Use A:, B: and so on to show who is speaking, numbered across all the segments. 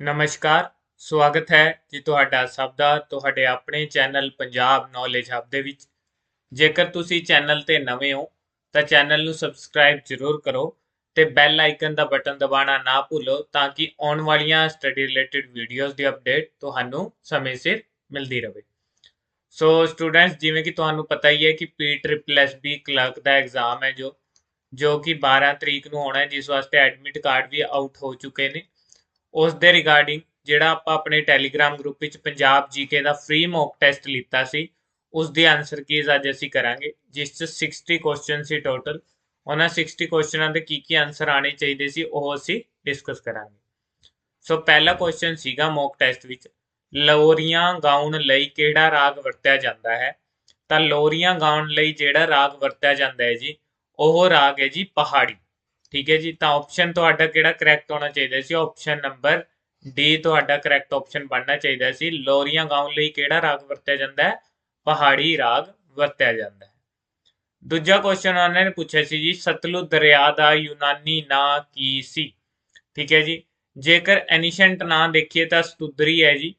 A: ਨਮਸਕਾਰ, ਸਵਾਗਤ ਹੈ ਜੀ ਤੁਹਾਡਾ ਸਭ ਦਾ, ਤੁਹਾਡੇ ਆਪਣੇ ਚੈਨਲ ਪੰਜਾਬ ਨੌਲੇਜ ਹੱਬ ਦੇ ਵਿੱਚ। ਜੇਕਰ ਤੁਸੀਂ ਚੈਨਲ ਤੇ ਨਵੇਂ ਹੋ, ਤਾਂ ਚੈਨਲ ਨੂੰ ਸਬਸਕ੍ਰਾਈਬ ਜ਼ਰੂਰ ਕਰੋ ਤੇ ਬੈਲ ਆਈਕਨ ਦਾ ਬਟਨ ਦਬਾਉਣਾ ਨਾ ਭੁੱਲੋ ਤਾਂ ਕਿ ਆਉਣ ਵਾਲੀਆਂ ਸਟੱਡੀ ਰਿਲੇਟਡ ਵੀਡੀਓਜ਼ ਦੀ ਅਪਡੇਟ ਤੁਹਾਨੂੰ ਸਮੇਂ ਸਿਰ ਮਿਲਦੀ ਰਹੇ। ਸੋ ਸਟੂਡੈਂਟਸ ਜਿਵੇਂ ਕਿ ਤੁਹਾਨੂੰ ਪਤਾ ਹੀ ਹੈ ਕਿ P triple S B clerk ਦਾ ਐਗਜ਼ਾਮ ਹੈ ਜੋ ਜੋ ਕਿ 12 ਤਰੀਕ ਨੂੰ ਹੋਣਾ ਹੈ, ਜਿਸ ਵਾਸਤੇ ਐਡਮਿਟ ਕਾਰਡ ਵੀ ਆਊਟ ਹੋ ਚੁੱਕੇ ਨੇ। ਉਸ ਦੇ ਰਿਗਾਰਡਿੰਗ ਜਿਹੜਾ ਆਪਾਂ ਆਪਣੇ ਟੈਲੀਗ੍ਰਾਮ ਗਰੁੱਪ ਵਿੱਚ ਪੰਜਾਬ ਜੀਕੇ ਦਾ ਫ੍ਰੀ ਮੌਕ ਟੈਸਟ ਲਿੱਤਾ ਸੀ ਉਸ ਦੀ ਆਨਸਰ ਕੀਜ਼ ਅੱਜ ਅਸੀਂ ਕਰਾਂਗੇ, ਜਿਸ 'ਚ 60 ਕੁਐਸਚਨ ਸੀ ਟੋਟਲ ਉਹਨਾਂ 60 ਕੁਐਸਚਨਾਂ ਦੇ ਕੀ ਕੀ ਆਨਸਰ ਆਣੇ ਚਾਹੀਦੇ ਸੀ, ਉਹ ਅਸੀਂ ਡਿਸਕਸ ਕਰਾਂਗੇ। ਸੋ ਪਹਿਲਾ ਕੁਐਸਚਨ ਸੀਗਾ ਮੌਕ ਟੈਸਟ ਵਿੱਚ, ਲੋਰੀਆਂ ਗਾਉਣ ਲਈ ਕਿਹੜਾ ਰਾਗ ਵਰਤਿਆ ਜਾਂਦਾ ਹੈ? ਤਾਂ ਲੋਰੀਆਂ ਗਾਉਣ ਲਈ ਜਿਹੜਾ ਰਾਗ ਵਰਤਿਆ ਜਾਂਦਾ ਹੈ ਜੀ, ਉਹ ਰਾਗ ਹੈ ਜੀ ਪਹਾੜੀ। ਠੀਕ ਹੈ ਜੀ, ਤਾਂ ਆਪਸ਼ਨ ਤੁਹਾਡਾ ਕਿਹੜਾ ਕਰੈਕਟ ਹੋਣਾ ਚਾਹੀਦਾ ਸੀ? ਆਪਸ਼ਨ ਨੰਬਰ ਡੀ ਤੁਹਾਡਾ ਕਰੈਕਟ ਆਪਸ਼ਨ ਬਣਨਾ ਚਾਹੀਦਾ ਸੀ। ਲੋਰੀਆਂ ਗਾਉਣ ਲਈ ਕਿਹੜਾ ਰਾਗ ਵਰਤਿਆ ਜਾਂਦਾ ਹੈ? ਪਹਾੜੀ ਰਾਗ ਵਰਤਿਆ ਜਾਂਦਾ ਹੈ। ਦੂਜਾ ਕੁਐਸਚਨ ਉਹਨਾਂ ਨੇ ਪੁੱਛਿਆ ਸੀ ਜੀ, ਸਤਲੁਜ ਦਰਿਆ ਦਾ ਯੂਨਾਨੀ ਨਾਂ ਕੀ ਸੀ? ਠੀਕ ਹੈ ਜੀ, ਜੇਕਰ ਐਨੀਸ਼ੈਂਟ ਨਾਂ ਦੇਖੀਏ ਤਾਂ ਸਤੁਦਰੀ ਹੈ ਜੀ।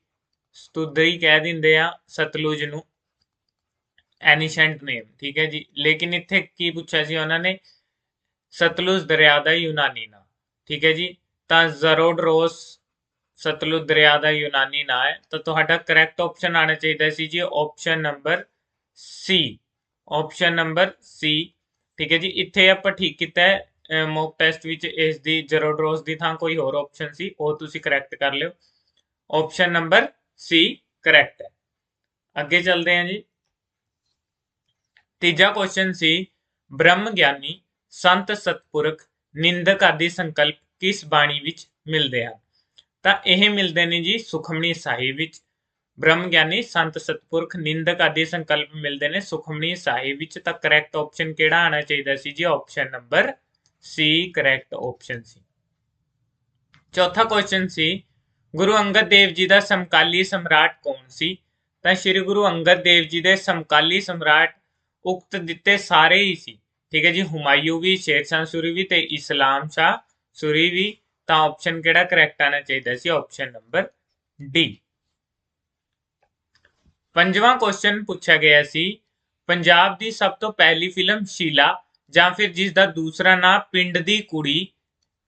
A: ਸਤੁਦਰੀ ਕਹਿ ਦਿੰਦੇ ਆ ਸਤਲੁਜ ਨੂੰ। ਐਨੀਸ਼ੈਂਟ ਨੇਮ ਠੀਕ ਹੈ ਜੀ। ਲੇਕਿਨ ਇੱਥੇ ਕੀ ਪੁੱਛਿਆ ਸੀ ਉਹਨਾਂ ਨੇ? ਸਤਲੁਜ ਦਰਿਆ ਦਾ ਯੂਨਾਨੀ ਨਾਂ। ਠੀਕ ਹੈ ਜੀ? ਤਾਂ ਜ਼ਰੋਡਰੋਸ ਸਤਲੁਜ ਦਰਿਆ ਦਾ ਯੂਨਾਨੀ ਨਾਂ ਹੈ। ਤਾਂ ਤੁਹਾਡਾ ਕਰੈਕਟ ਆਪਸ਼ਨ ਆਣਾ ਚਾਹੀਦਾ ਸੀ ਜੀ option number C option number C ਠੀਕ ਹੈ ਜੀ? ਇੱਥੇ ਆਪਾਂ ਠੀਕ ਕੀਤਾ ਹੈ ਮੌਕ ਟੈਸਟ ਵਿੱਚ ਇਸ ਦੀ ਜ਼ਰੋਡਰੋਸ ਦੀ ਥਾਂ ਕੋਈ ਹੋਰ ਆਪਸ਼ਨ ਸੀ, ਉਹ ਤੁਸੀਂ ਕਰੈਕਟ ਕਰ ਲਿਓ। ਆਪਸ਼ਨ ਨੰਬਰ ਸੀ ਕਰੈਕਟ ਹੈ। ਅੱਗੇ ਚੱਲਦੇ ਹਾਂ ਜੀ। ਤੀਜਾ ਕੁਐਸਚਨ ਸੀ ਬ੍ਰਹਮ ਗਿਆਨੀ ਸੰਤ ਸਤਪੁਰਖ ਨਿੰਦਕ ਆਦਿ ਸੰਕਲਪ ਕਿਸ ਬਾਣੀ ਵਿੱਚ ਮਿਲਦੇ ਆ ਤਾਂ ਇਹ ਮਿਲਦੇ ਨੇ ਜੀ ਸੁਖਮਣੀ ਸਾਹਿਬ ਵਿੱਚ। ਬ੍ਰਹਮ ਗਿਆਨੀ ਸੰਤ ਸਤਪੁਰਖ ਨਿੰਦਕ ਆਦਿ ਸੰਕਲਪ ਮਿਲਦੇ ਨੇ। ਸੁਖਮਣੀ ਸਾਹਿਬ ਵਿੱਚ ਤਾਂ ਕਰੈਕਟ ਆਪਸ਼ਨ ਕਿਹੜਾ ਆਣਾ ਚਾਹੀਦਾ ਸੀ ਜੀ? Option number C correct option ਸੀ। ਚੌਥਾ ਕੁਐਸਚਨ ਸੀ, ਗੁਰੂ ਅੰਗਦ ਦੇਵ ਜੀ ਦਾ ਸਮਕਾਲੀ ਸਮਰਾਟ ਕੌਣ ਸੀ? ਤਾਂ ਸ੍ਰੀ ਗੁਰੂ ਅੰਗਦ ਦੇਵ ਜੀ ਦੇ ਸਮਕਾਲੀ ਸਮਰਾਟ ਉਕਤ ਦਿੱਤੇ ਸਾਰੇ ਹੀ ਸੀ। ਠੀਕ ਹੈ ਜੀ ਹੁਮਾਯੂ ਵੀ ਸ਼ੇਰਸ਼ਾਹ ਸੂਰੀ ਵੀ ਤੇ ਇਸਲਾਮ ਸ਼ਾਹ ਸੂਰੀ ਵੀ ਤਾਂ ਆਪਸ਼ਨ ਕਿਹੜਾ ਕਰੈਕਟ ਆਣਾ ਚਾਹੀਦਾ ਸੀ ਆਪਸ਼ਨ ਨੰਬਰ ਡੀ ਪੰਜਵਾਂ ਕੁਐਸਚਨ ਪੁੱਛਿਆ ਗਿਆ ਸੀ ਪੰਜਾਬ ਦੀ ਸਭ ਤੋਂ ਪਹਿਲੀ ਫਿਲਮ ਸ਼ੀਲਾ ਜਾਂ ਫਿਰ ਜਿਸ ਦਾ ਦੂਸਰਾ ਨਾਮ ਪਿੰਡ ਦੀ ਕੁੜੀ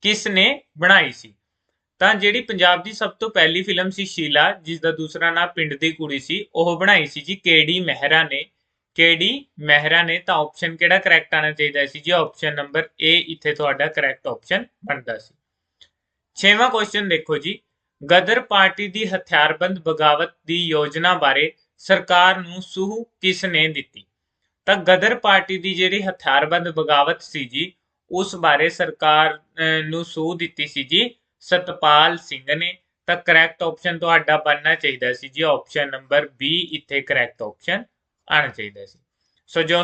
A: ਕਿਸ ਨੇ ਬਣਾਈ ਸੀ ਤਾਂ ਜਿਹੜੀ ਪੰਜਾਬ ਦੀ ਸਭ ਤੋਂ ਪਹਿਲੀ ਫਿਲਮ ਸੀ ਸ਼ੀਲਾ ਜਿਸ ਦਾ ਦੂਸਰਾ ਨਾਮ ਪਿੰਡ ਦੀ ਕੁੜੀ ਸੀ ਉਹ ਬਣਾਈ ਸੀ ਜੀ ਕੇਡੀ ਮਹਿਰਾ ਨੇ ਕੇਡੀ ਮਹਿਰਾ ਨੇ ਤਾਂ ਆਪਸ਼ਨ ਕਿਹੜਾ ਕਰੈਕਟ ਆਣਾ ਚਾਹੀਦਾ ਸੀ? ਜੀ ਆਪਸ਼ਨ ਨੰਬਰ ਏ ਇੱਥੇ ਤੁਹਾਡਾ ਕਰੈਕਟ ਆਪਸ਼ਨ ਬਣਦਾ ਸੀ। ਛੇਵਾਂ ਕੁਐਸਚਨ ਦੇਖੋ ਜੀ। ਗਦਰ ਪਾਰਟੀ ਦੀ ਹਥਿਆਰਬੰਦ ਬਗਾਵਤ ਦੀ ਯੋਜਨਾ ਬਾਰੇ ਸਰਕਾਰ ਨੂੰ ਸੂਹ ਕਿਸ ਨੇ ਦਿੱਤੀ? ਤਾਂ ਗਦਰ ਪਾਰਟੀ ਦੀ ਜਿਹੜੀ ਹਥਿਆਰਬੰਦ ਬਗਾਵਤ ਸੀ ਜੀ, ਉਸ ਬਾਰੇ ਸਰਕਾਰ ਨੂੰ ਸੂਹ ਦਿੱਤੀ ਸੀ ਜੀ। ਸਤਪਾਲ ਸਿੰਘ ਨੇ ਤਾਂ ਕਰੈਕਟ ਆਪਸ਼ਨ ਤੁਹਾਡਾ ਬਣਨਾ ਚਾਹੀਦਾ ਸੀ ਜੀ। ਆਪਸ਼ਨ ਨੰਬਰ ਬੀ ਇੱਥੇ ਕਰੈਕਟ ਆਪਸ਼ਨ ਆਣਾ ਚਾਹੀਦਾ ਸੀ। ਸੋ ਜੋ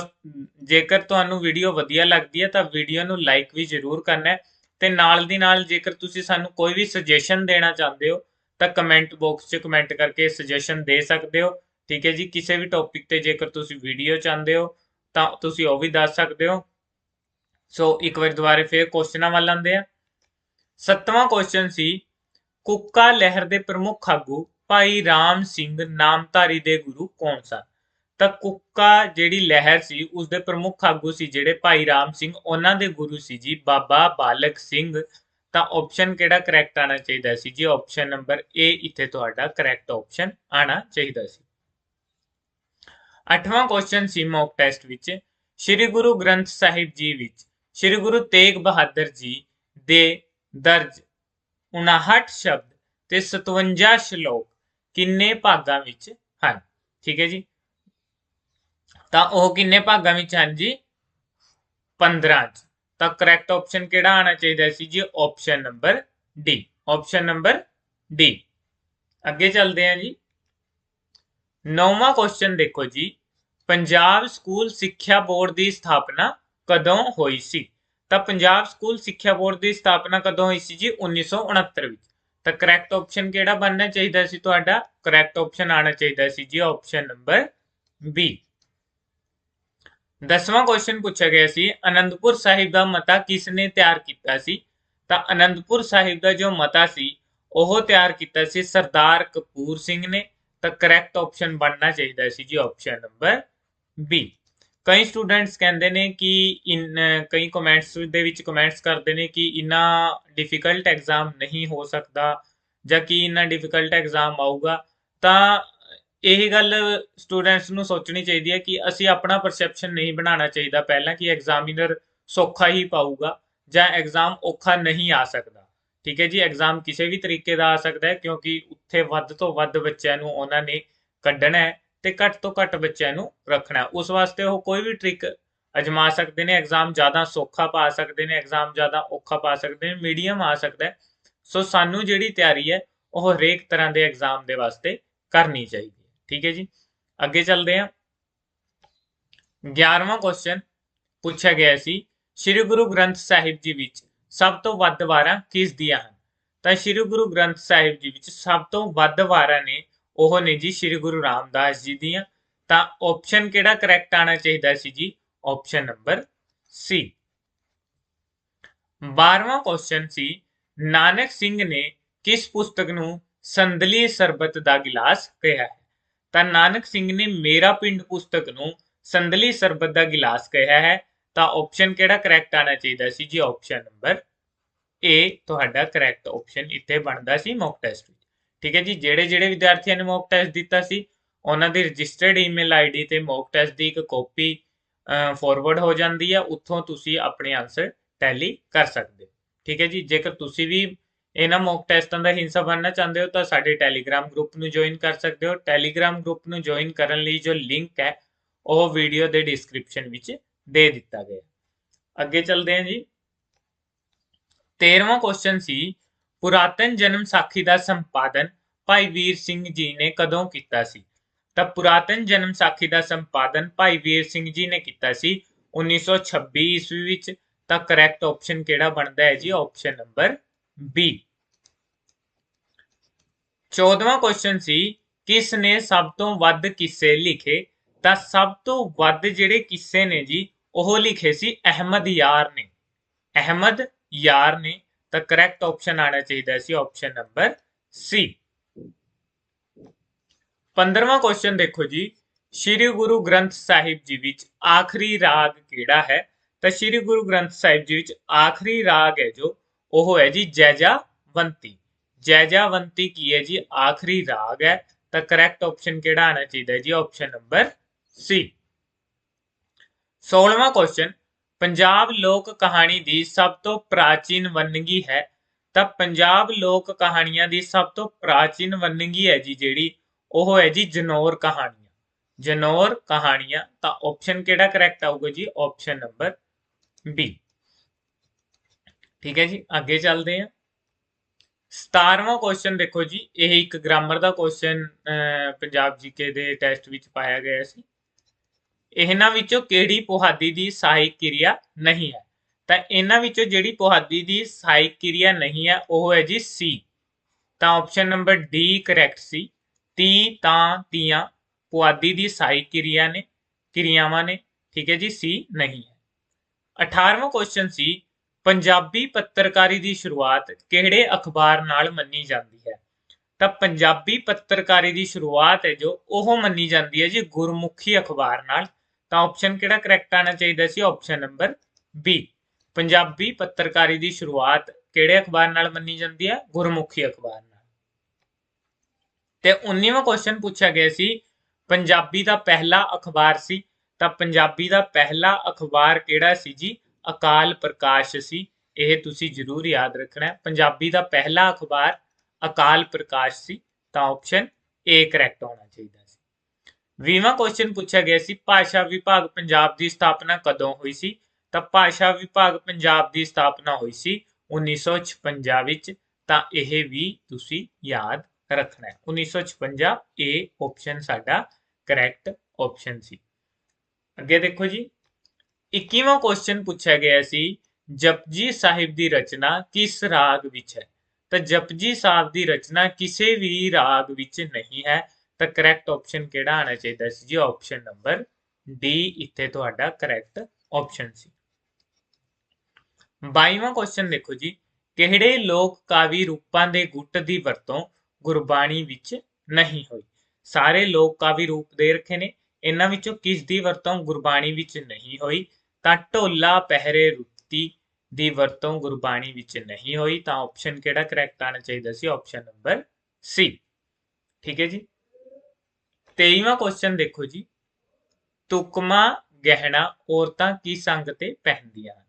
A: ਜੇਕਰ ਤੁਹਾਨੂੰ ਵੀਡੀਓ ਵਧੀਆ ਲੱਗਦੀ ਹੈ, ਤਾਂ ਵੀਡੀਓ ਨੂੰ ਲਾਈਕ ਵੀ ਜ਼ਰੂਰ ਕਰਨਾ ਹੈ ਤੇ ਨਾਲ ਦੀ ਨਾਲ ਜੇਕਰ ਤੁਸੀਂ ਸਾਨੂੰ ਕੋਈ ਵੀ ਸੁਜੈਸ਼ਨ ਦੇਣਾ ਚਾਹੁੰਦੇ ਹੋ, ਤਾਂ ਕਮੈਂਟ ਬਾਕਸ 'ਚ ਕਮੈਂਟ ਕਰਕੇ ਸੁਜੈਸ਼ਨ ਦੇ ਸਕਦੇ ਹੋ। ਠੀਕ ਹੈ ਜੀ, ਕਿਸੇ ਵੀ ਟੌਪਿਕ ਤੇ ਜੇਕਰ ਤੁਸੀਂ ਵੀਡੀਓ ਚਾਹੁੰਦੇ ਹੋ, ਤਾਂ ਤੁਸੀਂ ਉਹ ਵੀ ਦੱਸ ਸਕਦੇ ਹੋ। ਸੋ ਇੱਕ ਵਾਰ ਦੁਬਾਰੇ ਫੇਰ ਕੁਐਸਚਨਾਂ ਵੱਲ ਆਉਂਦੇ ਆ ਸੱਤਵਾਂ ਕੁਐਸਚਨ ਸੀ, ਕੁੱਕਾ ਲਹਿਰ ਦੇ ਪ੍ਰਮੁੱਖ ਆਗੂ ਭਾਈ ਰਾਮ ਸਿੰਘ ਨਾਮਧਾਰੀ ਦੇ ਗੁਰੂ ਕੌਣ ਸਨ? ਤਾਂ ਕੁੱਕਾ ਜਿਹੜੀ ਲਹਿਰ ਸੀ ਉਸ ਦੇ ਪ੍ਰਮੁੱਖ ਆਗੂ ਸੀ ਜਿਹੜੇ ਭਾਈ ਰਾਮ ਸਿੰਘ, ਉਹਨਾਂ ਦੇ ਗੁਰੂ ਸੀ ਜੀ ਬਾਬਾ ਬਾਲਕ ਸਿੰਘ। ਤਾਂ ਆਪਸ਼ਨ ਕਿਹੜਾ ਕਰੈਕਟ ਆਣਾ ਚਾਹੀਦਾ ਸੀ ਜੀ? ਆਪਸ਼ਨ ਨੰਬਰ ਏ ਇੱਥੇ ਤੁਹਾਡਾ ਕਰੈਕਟ ਆਪਸ਼ਨ ਆਣਾ ਚਾਹੀਦਾ ਸੀ। ਅੱਠਵਾਂ ਕੁਐਸਚਨ ਸੀ ਮੌਕ ਟੈਸਟ ਵਿੱਚ। ਸ੍ਰੀ ਗੁਰੂ ਗ੍ਰੰਥ ਸਾਹਿਬ ਜੀ ਵਿੱਚ ਸ੍ਰੀ ਗੁਰੂ ਤੇਗ ਬਹਾਦਰ ਜੀ ਦੇ ਦਰਜ 59 ਸ਼ਬਦ ਤੇ 57 ਸ਼ਲੋਕ ਕਿੰਨੇ ਭਾਗਾਂ ਵਿੱਚ ਹਨ? ਠੀਕ ਹੈ ਜੀ। ਤਾਂ ਉਹ ਕਿੰਨੇ ਭਾਗਾਂ ਵਿੱਚ ਹਨ ਜੀ? 15 ਚ। ਤਾਂ ਕਰੈਕਟ ਆਪਸ਼ਨ ਕਿਹੜਾ ਆਣਾ ਚਾਹੀਦਾ ਸੀ ਜੀ? Option number D option number D ਅੱਗੇ ਚੱਲਦੇ ਹਾਂ ਜੀ। ਨੌਵਾਂ ਕੁਐਸਚਨ ਦੇਖੋ ਜੀ। ਪੰਜਾਬ ਸਕੂਲ ਸਿੱਖਿਆ ਬੋਰਡ ਦੀ ਸਥਾਪਨਾ ਕਦੋਂ ਹੋਈ ਸੀ? ਤਾਂ ਪੰਜਾਬ ਸਕੂਲ ਸਿੱਖਿਆ ਬੋਰਡ ਦੀ ਸਥਾਪਨਾ ਕਦੋਂ ਹੋਈ ਸੀ ਜੀ? 1969 ਵਿੱਚ। ਤਾਂ ਕਰੈਕਟ ਆਪਸ਼ਨ ਕਿਹੜਾ ਬਣਨਾ ਚਾਹੀਦਾ ਸੀ ਤੁਹਾਡਾ? ਕਰੈਕਟ ਆਪਸ਼ਨ ਆਣਾ ਚਾਹੀਦਾ ਸੀ ਜੀ। ਆਪਸ਼ਨ ਨੰਬਰ ਬੀ ਦਸਵਾਂ ਕੁਐਸਚਨ ਪੁੱਛਿਆ ਗਿਆ ਸੀ, ਅਨੰਦਪੁਰ ਸਾਹਿਬ ਦਾ ਮਤਾ ਕਿਸ ਨੇ ਤਿਆਰ ਕੀਤਾ ਸੀ? ਤਾਂ ਅਨੰਦਪੁਰ ਸਾਹਿਬ ਦਾ ਜੋ ਮਤਾ ਸੀ, ਉਹ ਤਿਆਰ ਕੀਤਾ ਸੀ ਸਰਦਾਰ ਕਪੂਰ ਸਿੰਘ ਨੇ। ਤਾਂ ਕਰੈਕਟ ਆਪਸ਼ਨ ਬਣਨਾ ਚਾਹੀਦਾ ਸੀ ਜੀ ਆਪਸ਼ਨ ਨੰਬਰ ਬੀ ਕਈ ਸਟੂਡੈਂਟਸ ਕਹਿੰਦੇ ਨੇ ਕਿ ਇਨ, ਕਈ ਕਮੈਂਟਸ ਦੇ ਵਿੱਚ ਕਮੈਂਟਸ ਕਰਦੇ ਨੇ ਕਿ ਇਨਾ ਡਿਫਿਕਲਟ ਐਗਜ਼ਾਮ ਨਹੀਂ ਹੋ ਸਕਦਾ ਜਾਂ ਕਿ ਇਨਾ ਡਿਫਿਕਲਟ ਐਗਜ਼ਾਮ ਆਊਗਾ। ਤਾਂ ਇਹ ਗੱਲ ਸਟੂਡੈਂਟਸ ਨੂੰ ਸੋਚਣੀ ਚਾਹੀਦੀ ਹੈ ਕਿ ਅਸੀਂ ਆਪਣਾ ਪਰਸੈਪਸ਼ਨ ਨਹੀਂ ਬਣਾਉਣਾ ਚਾਹੀਦਾ ਪਹਿਲਾਂ ਕਿ ਐਗਜ਼ਾਮੀਨਰ ਸੌਖਾ ਹੀ ਪਾਊਗਾ ਜਾਂ ਐਗਜ਼ਾਮ ਔਖਾ ਨਹੀਂ ਆ ਸਕਦਾ। ਠੀਕ ਹੈ ਜੀ ਐਗਜ਼ਾਮ ਕਿਸੇ ਵੀ ਤਰੀਕੇ ਦਾ ਆ ਸਕਦਾ ਹੈ ਕਿਉਂਕਿ ਉੱਥੇ ਵੱਧ ਤੋਂ ਵੱਧ ਬੱਚਿਆਂ ਨੂੰ ਉਹਨਾਂ ਨੇ ਕੱਢਣਾ ਹੈ ਤੇ ਘੱਟ ਤੋਂ ਘੱਟ ਬੱਚਿਆਂ ਨੂੰ ਰੱਖਣਾ ਉਸ ਵਾਸਤੇ ਉਹ ਕੋਈ ਵੀ ਟ੍ਰਿਕ ਅਜਮਾ ਸਕਦੇ ਨੇ ਐਗਜ਼ਾਮ ਜ਼ਿਆਦਾ ਸੌਖਾ ਪਾ ਸਕਦੇ ਨੇ ਐਗਜ਼ਾਮ ਜ਼ਿਆਦਾ ਔਖਾ ਪਾ ਸਕਦੇ ਨੇ ਮੀਡੀਅਮ ਆ ਸਕਦਾ ਸੋ ਸਾਨੂੰ ਜਿਹੜੀ ਤਿਆਰੀ ਹੈ ਉਹ ਹਰੇਕ ਤਰ੍ਹਾਂ ਦੇ ਐਗਜ਼ਾਮ ਦੇ ਵਾਸਤੇ ਕਰਨੀ ਚਾਹੀਦੀ ਹੈ ਠੀਕ ਹੈ ਜੀ। ਅੱਗੇ ਚੱਲਦੇ ਹਾਂ। 11ਵਾਂ ਕੁਐਸਚਨ ਪੁੱਛਿਆ ਗਿਆ ਸੀ, ਸ੍ਰੀ ਗੁਰੂ ਗ੍ਰੰਥ ਸਾਹਿਬ ਜੀ ਵਿੱਚ ਸਭ ਤੋਂ ਵੱਧ ਵਾਰਾਂ ਕਿਸ ਦੀਆਂ ਹਨ? ਤਾਂ ਸ੍ਰੀ ਗੁਰੂ ਗ੍ਰੰਥ ਸਾਹਿਬ ਜੀ ਵਿੱਚ ਸਭ ਤੋਂ ਵੱਧ ਵਾਰਾਂ ਨੇ ਉਹ ਨੇ ਜੀ ਸ੍ਰੀ ਗੁਰੂ ਰਾਮਦਾਸ ਜੀ ਦੀਆਂ। ਤਾਂ ਆਪਸ਼ਨ ਕਿਹੜਾ ਕਰੈਕਟ ਆਣਾ ਚਾਹੀਦਾ ਸੀ ਜੀ? ਆਪਸ਼ਨ ਨੰਬਰ ਸੀ 12ਵਾਂ ਕੁਐਸਚਨ ਸੀ, ਨਾਨਕ ਸਿੰਘ ਨੇ ਕਿਸ ਪੁਸਤਕ ਨੂੰ ਸੰਦਲੀ ਸਰਬਤ ਦਾ ਗਿਲਾਸ ਕਿਹਾ ਹੈ? ਤਾਂ ਨਾਨਕ ਸਿੰਘ ਨੇ ਮੇਰਾ ਪਿੰਡ ਪੁਸਤਕ ਨੂੰ ਸੰਦਲੀ ਸਰਬਤ ਦਾ ਗਿਲਾਸ ਕਿਹਾ ਹੈ, ਤਾਂ ਆਪਸ਼ਨ ਕਿਹੜਾ ਕਰੈਕਟ ਆਣਾ ਚਾਹੀਦਾ ਸੀ ਜੀ? ਆਪਸ਼ਨ ਨੰਬਰ ਏ ਤੁਹਾਡਾ ਕਰੈਕਟ ਆਪਸ਼ਨ ਇੱਥੇ ਬਣਦਾ ਸੀ ਮੌਕ ਟੈਸਟ ਵਿੱਚ। ਠੀਕ ਹੈ ਜੀ? ਜਿਹੜੇ ਜਿਹੜੇ ਵਿਦਿਆਰਥੀਆਂ ਨੇ ਮੌਕ ਟੈਸਟ ਦਿੱਤਾ ਸੀ, ਉਹਨਾਂ ਦੀ ਰਜਿਸਟਰਡ ਈਮੇਲ ਆਈਡੀ ਤੇ ਮੌਕ ਟੈਸਟ ਦੀ ਇੱਕ ਕਾਪੀ ਫਾਰਵਰਡ ਹੋ ਜਾਂਦੀ ਹੈ ਉੱਥੋਂ ਤੁਸੀਂ ਆਪਣੇ ਆਨਸਰ ਟੈਲੀ ਕਰ ਸਕਦੇ ਹੋ। ਠੀਕ ਹੈ ਜੀ? ਜੇਕਰ ਤੁਸੀਂ ਵੀ ਇਹਨਾਂ ਮੌਕ ਟੈਸਟਾਂ ਦਾ ਹਿੱਸਾ ਬਣਨਾ ਚਾਹੁੰਦੇ ਹੋ ਤਾਂ ਸਾਡੇ ਟੈਲੀਗ੍ਰam ਗਰੁੱਪ ਨੂੰ ਜੁਆਇਨ ਕਰ ਸਕਦੇ ਹੋ। ਟੈਲੀਗ੍ਰam ਗਰੁੱਪ ਨੂੰ ਜੁਆਇਨ ਕਰਨ ਲਈ ਜੋ ਲਿੰਕ ਹੈ, ਉਹ ਵੀਡੀਓ ਦੇ ਡਿਸਕ੍ਰਿਪਸ਼ਨ ਵਿੱਚ ਦੇ ਦਿੱਤਾ ਗਿਆ। ਅੱਗੇ ਚੱਲਦੇ ਹਾਂ ਜੀ। 13ਵਾਂ ਕੁਐਸਚਨ ਸੀ, ਪੁਰਾਤਨ ਜਨਮ ਸਾਖੀ ਦਾ ਸੰਪਾਦਨ ਭਾਈ ਵੀਰ ਸਿੰਘ ਜੀ ਨੇ ਕਦੋਂ ਕੀਤਾ ਸੀ? ਤਾਂ ਪੁਰਾਤਨ ਜਨਮ ਸਾਖੀ ਦਾ ਸੰਪਾਦਨ ਭਾਈ ਵੀਰ ਸਿੰਘ ਜੀ ਨੇ ਕੀਤਾ ਸੀ 1926 ਈਸਵੀ ਵਿੱਚ। ਤਾਂ ਕਰੈਕਟ ਆਪਸ਼ਨ ਕਿਹੜਾ ਬਣਦਾ ਹੈ ਜੀ? ਆਪਸ਼ਨ ਨੰਬਰ ਬੀ 14ਵਾਂ ਕੁਐਸਚਨ ਸੀ ਕਿਸ ਨੇ ਸਭ ਤੋਂ ਵੱਧ ਕਿੱਸੇ ਲਿਖੇ? ਤਾਂ ਸਭ ਤੋਂ ਵੱਧ ਜਿਹੜੇ ਕਿੱਸੇ ਨੇ ਜੀ, ਉਹ ਲਿਖੇ ਸੀ ਅਹਿਮਦ ਯਾਰ ਨੇ। ਅਹਿਮਦ ਯਾਰ ਨੇ, ਤਾਂ ਕਰੈਕਟ ਆਪਸ਼ਨ ਆਣਾ ਚਾਹੀਦਾ ਸੀ ਆਪਸ਼ਨ ਨੰਬਰ ਸੀ 15ਵਾਂ ਕੁਐਸਚਨ ਦੇਖੋ ਜੀ, ਸ਼੍ਰੀ ਗੁਰੂ ਗ੍ਰੰਥ ਸਾਹਿਬ ਜੀ ਵਿੱਚ ਆਖਰੀ ਰਾਗ ਕਿਹੜਾ ਹੈ? ਤਾਂ ਸ਼੍ਰੀ ਗੁਰੂ ਗ੍ਰੰਥ ਸਾਹਿਬ ਜੀ ਵਿੱਚ ਆਖਰੀ ਰਾਗ ਹੈ ਜੋ ਉਹ ਹੈ ਜੀ ਜੈਜਾਵੰਤੀ। ਜੈਜਾਵੰਤੀ ਕੀ ਹੈ ਜੀ? ਆਖਰੀ ਰਾਗ ਹੈ। ਤਾਂ ਕਰੈਕਟ ਆਪਸ਼ਨ ਕਿਹੜਾ ਆਣਾ ਚਾਹੀਦਾ ਹੈ ਜੀ? ਆਪਸ਼ਨ ਨੰਬਰ ਸੀ 16ਵਾਂ ਕੁਐਸਚਨ ਪੰਜਾਬ ਲੋਕ ਕਹਾਣੀ ਦੀ ਸਭ ਤੋਂ ਪ੍ਰਾਚੀਨ ਵੰਨਗੀ ਹੈ। ਤਾਂ ਪੰਜਾਬ ਲੋਕ ਕਹਾਣੀਆਂ ਦੀ ਸਭ ਤੋਂ ਪ੍ਰਾਚੀਨ ਵੰਨਗੀ ਹੈ ਜੀ ਜਿਹੜੀ, ਉਹ ਹੈ ਜੀ ਜਨੌਰ ਕਹਾਣੀਆਂ। ਜਨੌਰ ਕਹਾਣੀਆਂ। ਤਾਂ ਆਪਸ਼ਨ ਕਿਹੜਾ ਕਰੈਕਟ ਆਊਗਾ ਜੀ? ਆਪਸ਼ਨ ਨੰਬਰ ਬੀ ਠੀਕ ਹੈ ਜੀ, ਅੱਗੇ ਚੱਲਦੇ ਹਾਂ। 17ਵਾਂ ਕੁਐਸਚਨ ਦੇਖੋ ਜੀ, ਇਹ ਇੱਕ ਗ੍ਰਾਮਰ ਦਾ ਕੁਐਸਚਨ ਪੰਜਾਬ ਜੀਕੇ ਦੇ ਟੈਸਟ ਵਿੱਚ ਪਾਇਆ ਗਿਆ ਸੀ। ਇਹਨਾਂ ਵਿੱਚੋਂ ਕਿਹੜੀ ਪੁਹਾਦੀ ਦੀ ਸਹਾਇਕ ਕਿਰਿਆ ਨਹੀਂ ਹੈ? ਤਾਂ ਇਹਨਾਂ ਵਿੱਚੋਂ ਜਿਹੜੀ ਪੁਹਾਦੀ ਦੀ ਸਹਾਇਕ ਕਿਰਿਆ ਨਹੀਂ ਹੈ, ਉਹ ਹੈ ਜੀ ਸੀ ਤਾਂ ਆਪਸ਼ਨ ਨੰਬਰ ਡੀ ਕਰੈਕਟ ਸੀ। ਤੀ ਤਾਂ ਤੀਆਂ ਪੁਆਧੀ ਦੀ ਸਹਾਇਕ ਕਿਰਿਆ ਨੇ, ਕਿਰਿਆਵਾਂ ਨੇ, ਠੀਕ ਹੈ ਜੀ ਸੀ ਨਹੀਂ ਹੈ। 18ਵਾਂ ਕੁਐਸਚਨ ਸੀ ਪੰਜਾਬੀ ਪੱਤਰਕਾਰੀ ਦੀ ਸ਼ੁਰੂਆਤ ਕਿਹੜੇ ਅਖਬਾਰ ਨਾਲ ਮੰਨੀ ਜਾਂਦੀ ਹੈ? ਤਾਂ ਪੰਜਾਬੀ ਪੱਤਰਕਾਰੀ ਦੀ ਸ਼ੁਰੂਆਤ ਹੈ ਜੋ ਉਹ ਮੰਨੀ ਜਾਂਦੀ ਹੈ ਜੀ ਗੁਰਮੁਖੀ ਅਖਬਾਰ ਨਾਲ। ਤਾਂ ਆਪਸ਼ਨ ਕਿਹੜਾ ਕਰੈਕਟ ਆਣਾ ਚਾਹੀਦਾ ਸੀ? ਆਪਸ਼ਨ ਨੰਬਰ ਬੀ ਪੰਜਾਬੀ ਪੱਤਰਕਾਰੀ ਦੀ ਸ਼ੁਰੂਆਤ ਕਿਹੜੇ ਅਖਬਾਰ ਨਾਲ ਮੰਨੀ ਜਾਂਦੀ ਹੈ? ਗੁਰਮੁਖੀ ਅਖਬਾਰ ਨਾਲ। ਤੇ 19ਵਾਂ ਕੁਐਸਚਨ ਪੁੱਛਿਆ ਗਿਆ ਸੀ, ਪੰਜਾਬੀ ਦਾ ਪਹਿਲਾ ਅਖਬਾਰ ਸੀ। ਤਾਂ ਪੰਜਾਬੀ ਦਾ ਪਹਿਲਾ ਅਖਬਾਰ ਕਿਹੜਾ ਸੀ ਜੀ? ਅਕਾਲ ਪ੍ਰਕਾਸ਼ ਸੀ, ਇਹ ਤੁਸੀਂ ਜ਼ਰੂਰ ਯਾਦ ਰੱਖਣਾ ਹੈ। ਪੰਜਾਬੀ ਦਾ ਪਹਿਲਾ ਅਖਬਾਰ ਅਕਾਲ ਪ੍ਰਕਾਸ਼ ਸੀ, ਤਾਂ ਆਪਸ਼ਨ ਏ ਕਰੈਕਟ ਹੋਣਾ ਚਾਹੀਦਾ ਸੀ। 20ਵਾਂ ਕੁਐਸਚਨ ਪੁੱਛਿਆ ਗਿਆ ਸੀ, ਭਾਸ਼ਾ ਵਿਭਾਗ ਪੰਜਾਬ ਦੀ ਸਥਾਪਨਾ ਕਦੋਂ ਹੋਈ ਸੀ? ਤਾਂ ਭਾਸ਼ਾ ਵਿਭਾਗ ਪੰਜਾਬ ਦੀ ਸਥਾਪਨਾ ਹੋਈ ਸੀ 1956 ਵਿੱਚ, ਤਾਂ ਇਹ ਵੀ ਤੁਸੀਂ ਯਾਦ ਰੱਖਣਾ ਹੈ। 1956 ਏ ਆਪਸ਼ਨ ਸਾਡਾ ਕਰੈਕਟ ਆਪਸ਼ਨ ਸੀ। ਅੱਗੇ ਦੇਖੋ ਜੀ 21ਵਾਂ ਕੁਐਸਚਨ ਪੁੱਛਿਆ ਗਿਆ ਸੀ, ਜਪਜੀ ਸਾਹਿਬ ਦੀ ਰਚਨਾ ਕਿਸ ਰਾਗ ਵਿੱਚ ਹੈ? ਤਾਂ ਜਪਜੀ ਸਾਹਿਬ ਦੀ ਰਚਨਾ ਕਿਸੇ ਵੀ ਰਾਗ ਵਿੱਚ ਨਹੀਂ ਹੈ, ਤਾਂ ਕਰੈਕਟ ਆਪਸ਼ਨ ਕਿਹੜਾ ਆਣਾ ਚਾਹੀਦਾ ਸੀ ਜੀ? ਆਪਸ਼ਨ ਨੰਬਰ ਡੀ ਇੱਥੇ ਤੁਹਾਡਾ ਕਰੈਕਟ ਆਪਸ਼ਨ ਸੀ। 22ਵਾਂ ਕੁਐਸਚਨ ਦੇਖੋ ਜੀ, ਕਿਹੜੇ ਲੋਕ ਕਾਵੀ ਰੂਪਾਂ ਦੇ ਗੁੱਟ ਦੀ ਵਰਤੋਂ ਗੁਰਬਾਣੀ ਵਿੱਚ ਨਹੀਂ ਹੋਈ? ਸਾਰੇ ਲੋਕ ਕਾਵੀ ਰੂਪ ਦੇ ਰੱਖੇ ਨੇ, ਇਹਨਾਂ ਵਿੱਚੋਂ ਕਿਸ ਦੀ ਵਰਤੋਂ ਗੁਰਬਾਣੀ ਵਿੱਚ ਨਹੀਂ ਹੋਈ? ਤਾਂ ਢੋਲਾ ਪਹਿਰੇ ਰੁੱਤੀ ਦੀ ਵਰਤੋਂ ਗੁਰਬਾਣੀ ਵਿੱਚ ਨਹੀਂ ਹੋਈ, ਤਾਂ ਆਪਸ਼ਨ ਕਿਹੜਾ ਕਰੈਕਟ ਆਣਾ ਚਾਹੀਦਾ ਸੀ? ਆਪਸ਼ਨ ਨੰਬਰ ਸੀ ਠੀਕ ਹੈ ਜੀ? 23ਵਾਂ ਕੁਐਸਚਨ ਦੇਖੋ ਜੀ। ਤੁਕਮਾ ਗਹਿਣਾ ਔਰਤਾਂ ਕੀ ਸੰਗ ਤੇ ਪਹਿਨਦੀਆਂ ਹਨ?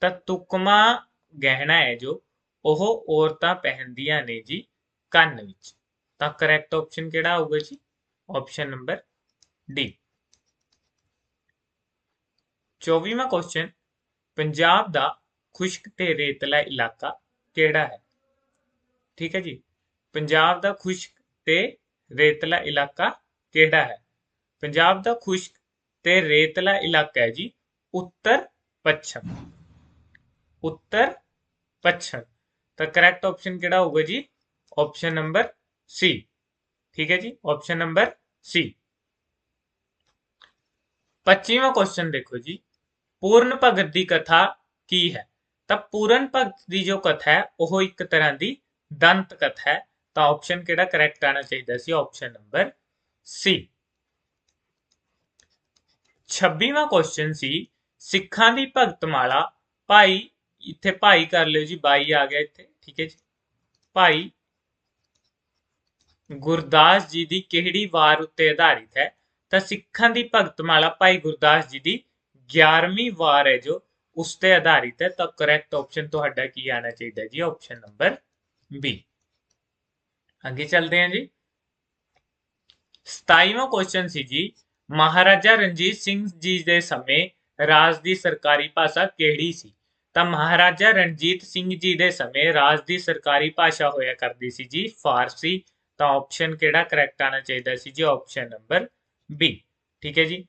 A: ਤਾਂ ਤੁਕਮਾ ਗਹਿਣਾ ਹੈ ਜੋ ਉਹ ਔਰਤਾਂ ਪਹਿਨਦੀਆਂ ਨੇ ਜੀ ਕੰਨ ਵਿੱਚ। ਤਾਂ ਕਰੈਕਟ ਆਪਸ਼ਨ ਕਿਹੜਾ ਆਊਗਾ ਜੀ? ਆਪਸ਼ਨ ਨੰਬਰ ਡੀ 24ਵਾਂ ਕੁਐਸਚਨ ਪੰਜਾਬ ਦਾ ਖੁਸ਼ਕ ਤੇ ਰੇਤਲਾ ਇਲਾਕਾ ਕਿਹੜਾ ਹੈ? ਠੀਕ ਹੈ ਜੀ। ਪੰਜਾਬ ਦਾ ਖੁਸ਼ਕ ਤੇ ਰੇਤਲਾ ਇਲਾਕਾ ਕਿਹੜਾ ਹੈ? ਪੰਜਾਬ ਦਾ ਖੁਸ਼ਕ ਤੇ ਰੇਤਲਾ ਇਲਾਕਾ ਹੈ ਜੀ, ਉੱਤਰ ਪੱਛਮ। ਉੱਤਰ ਪੱਛਮ। ਤਾਂ ਕਰੈਕਟ ਆਪਸ਼ਨ ਕਿਹੜਾ ਹੋਊਗਾ ਜੀ? ਆਪਸ਼ਨ ਨੰਬਰ ਸੀ ਠੀਕ ਹੈ ਜੀ ਆਪਸ਼ਨ ਨੰਬਰ ਸੀ 25ਵਾਂ ਕੁਐਸਚਨ ਦੇਖੋ ਜੀ। ਪੂਰਨ ਭਗਤ ਦੀ ਕਥਾ ਕੀ ਹੈ? ਤਾਂ ਪੂਰਨ ਭਗਤ ਦੀ ਜੋ ਕਥਾ ਹੈ, ਉਹ ਇੱਕ ਤਰ੍ਹਾਂ ਦੀ ਦੰਤ ਕਥਾ ਹੈ। ਤਾਂ ਆਪਸ਼ਨ ਕਿਹੜਾ ਕਰੈਕਟ ਆਣਾ ਚਾਹੀਦਾ ਸੀ? ਆਪਸ਼ਨ ਨੰਬਰ ਸੀ 26ਵਾਂ ਕੁਐਸਚਨ ਸੀ, ਸਿੱਖਾਂ ਦੀ ਭਗਤਮਾਲਾ। ਭਾਈ, ਇੱਥੇ ਭਾਈ ਕਰ ਲਿਓ ਜੀ, ਬਾਈ ਆ ਗਿਆ ਇੱਥੇ, ਠੀਕ ਹੈ ਜੀ। ਭਾਈ ਗੁਰਦਾਸ ਜੀ ਦੀ ਕਿਹੜੀ ਵਾਰ ਉੱਤੇ ਆਧਾਰਿਤ ਹੈ? ਤਾਂ ਸਿੱਖਾਂ ਦੀ ਭਗਤਮਾਲਾ ਭਾਈ ਗੁਰਦਾਸ ਜੀ ਦੀ 11ਵੀਂ ਵਾਰ ਹੈ ਜੋ ਉਸ ਤੇ ਆਧਾਰਿਤ ਹੈ, ਤਾਂ ਕਰੈਕਟ ਆਪਸ਼ਨ ਤੁਹਾਡਾ ਕੀ ਆਣਾ ਚਾਹੀਦਾ ਜੀ? ਆਪਸ਼ਨ ਨੰਬਰ ਬੀ ਅੱਗੇ ਚੱਲਦੇ ਹਾਂ ਜੀ। 27ਵਾਂ ਕੁਐਸਚਨ ਸੀ ਜੀ। ਮਹਾਰਾਜਾ ਰਣਜੀਤ ਸਿੰਘ ਜੀ ਦੇ ਸਮੇਂ ਰਾਜ ਦੀ ਸਰਕਾਰੀ ਭਾਸ਼ਾ ਕਿਹੜੀ ਸੀ? ਤਾਂ ਮਹਾਰਾਜਾ ਰਣਜੀਤ ਸਿੰਘ ਜੀ ਦੇ ਸਮੇਂ ਰਾਜ ਦੀ ਸਰਕਾਰੀ ਭਾਸ਼ਾ ਹੋਇਆ ਕਰਦੀ ਸੀ ਜੀ, ਫਾਰਸੀ। ਤਾਂ ਆਪਸ਼ਨ ਕਿਹੜਾ ਕਰੈਕਟ ਆਣਾ ਚਾਹੀਦਾ ਸੀ ਜੀ? ਆਪਸ਼ਨ ਨੰਬਰ ਬੀ ਠੀਕ ਹੈ ਜੀ?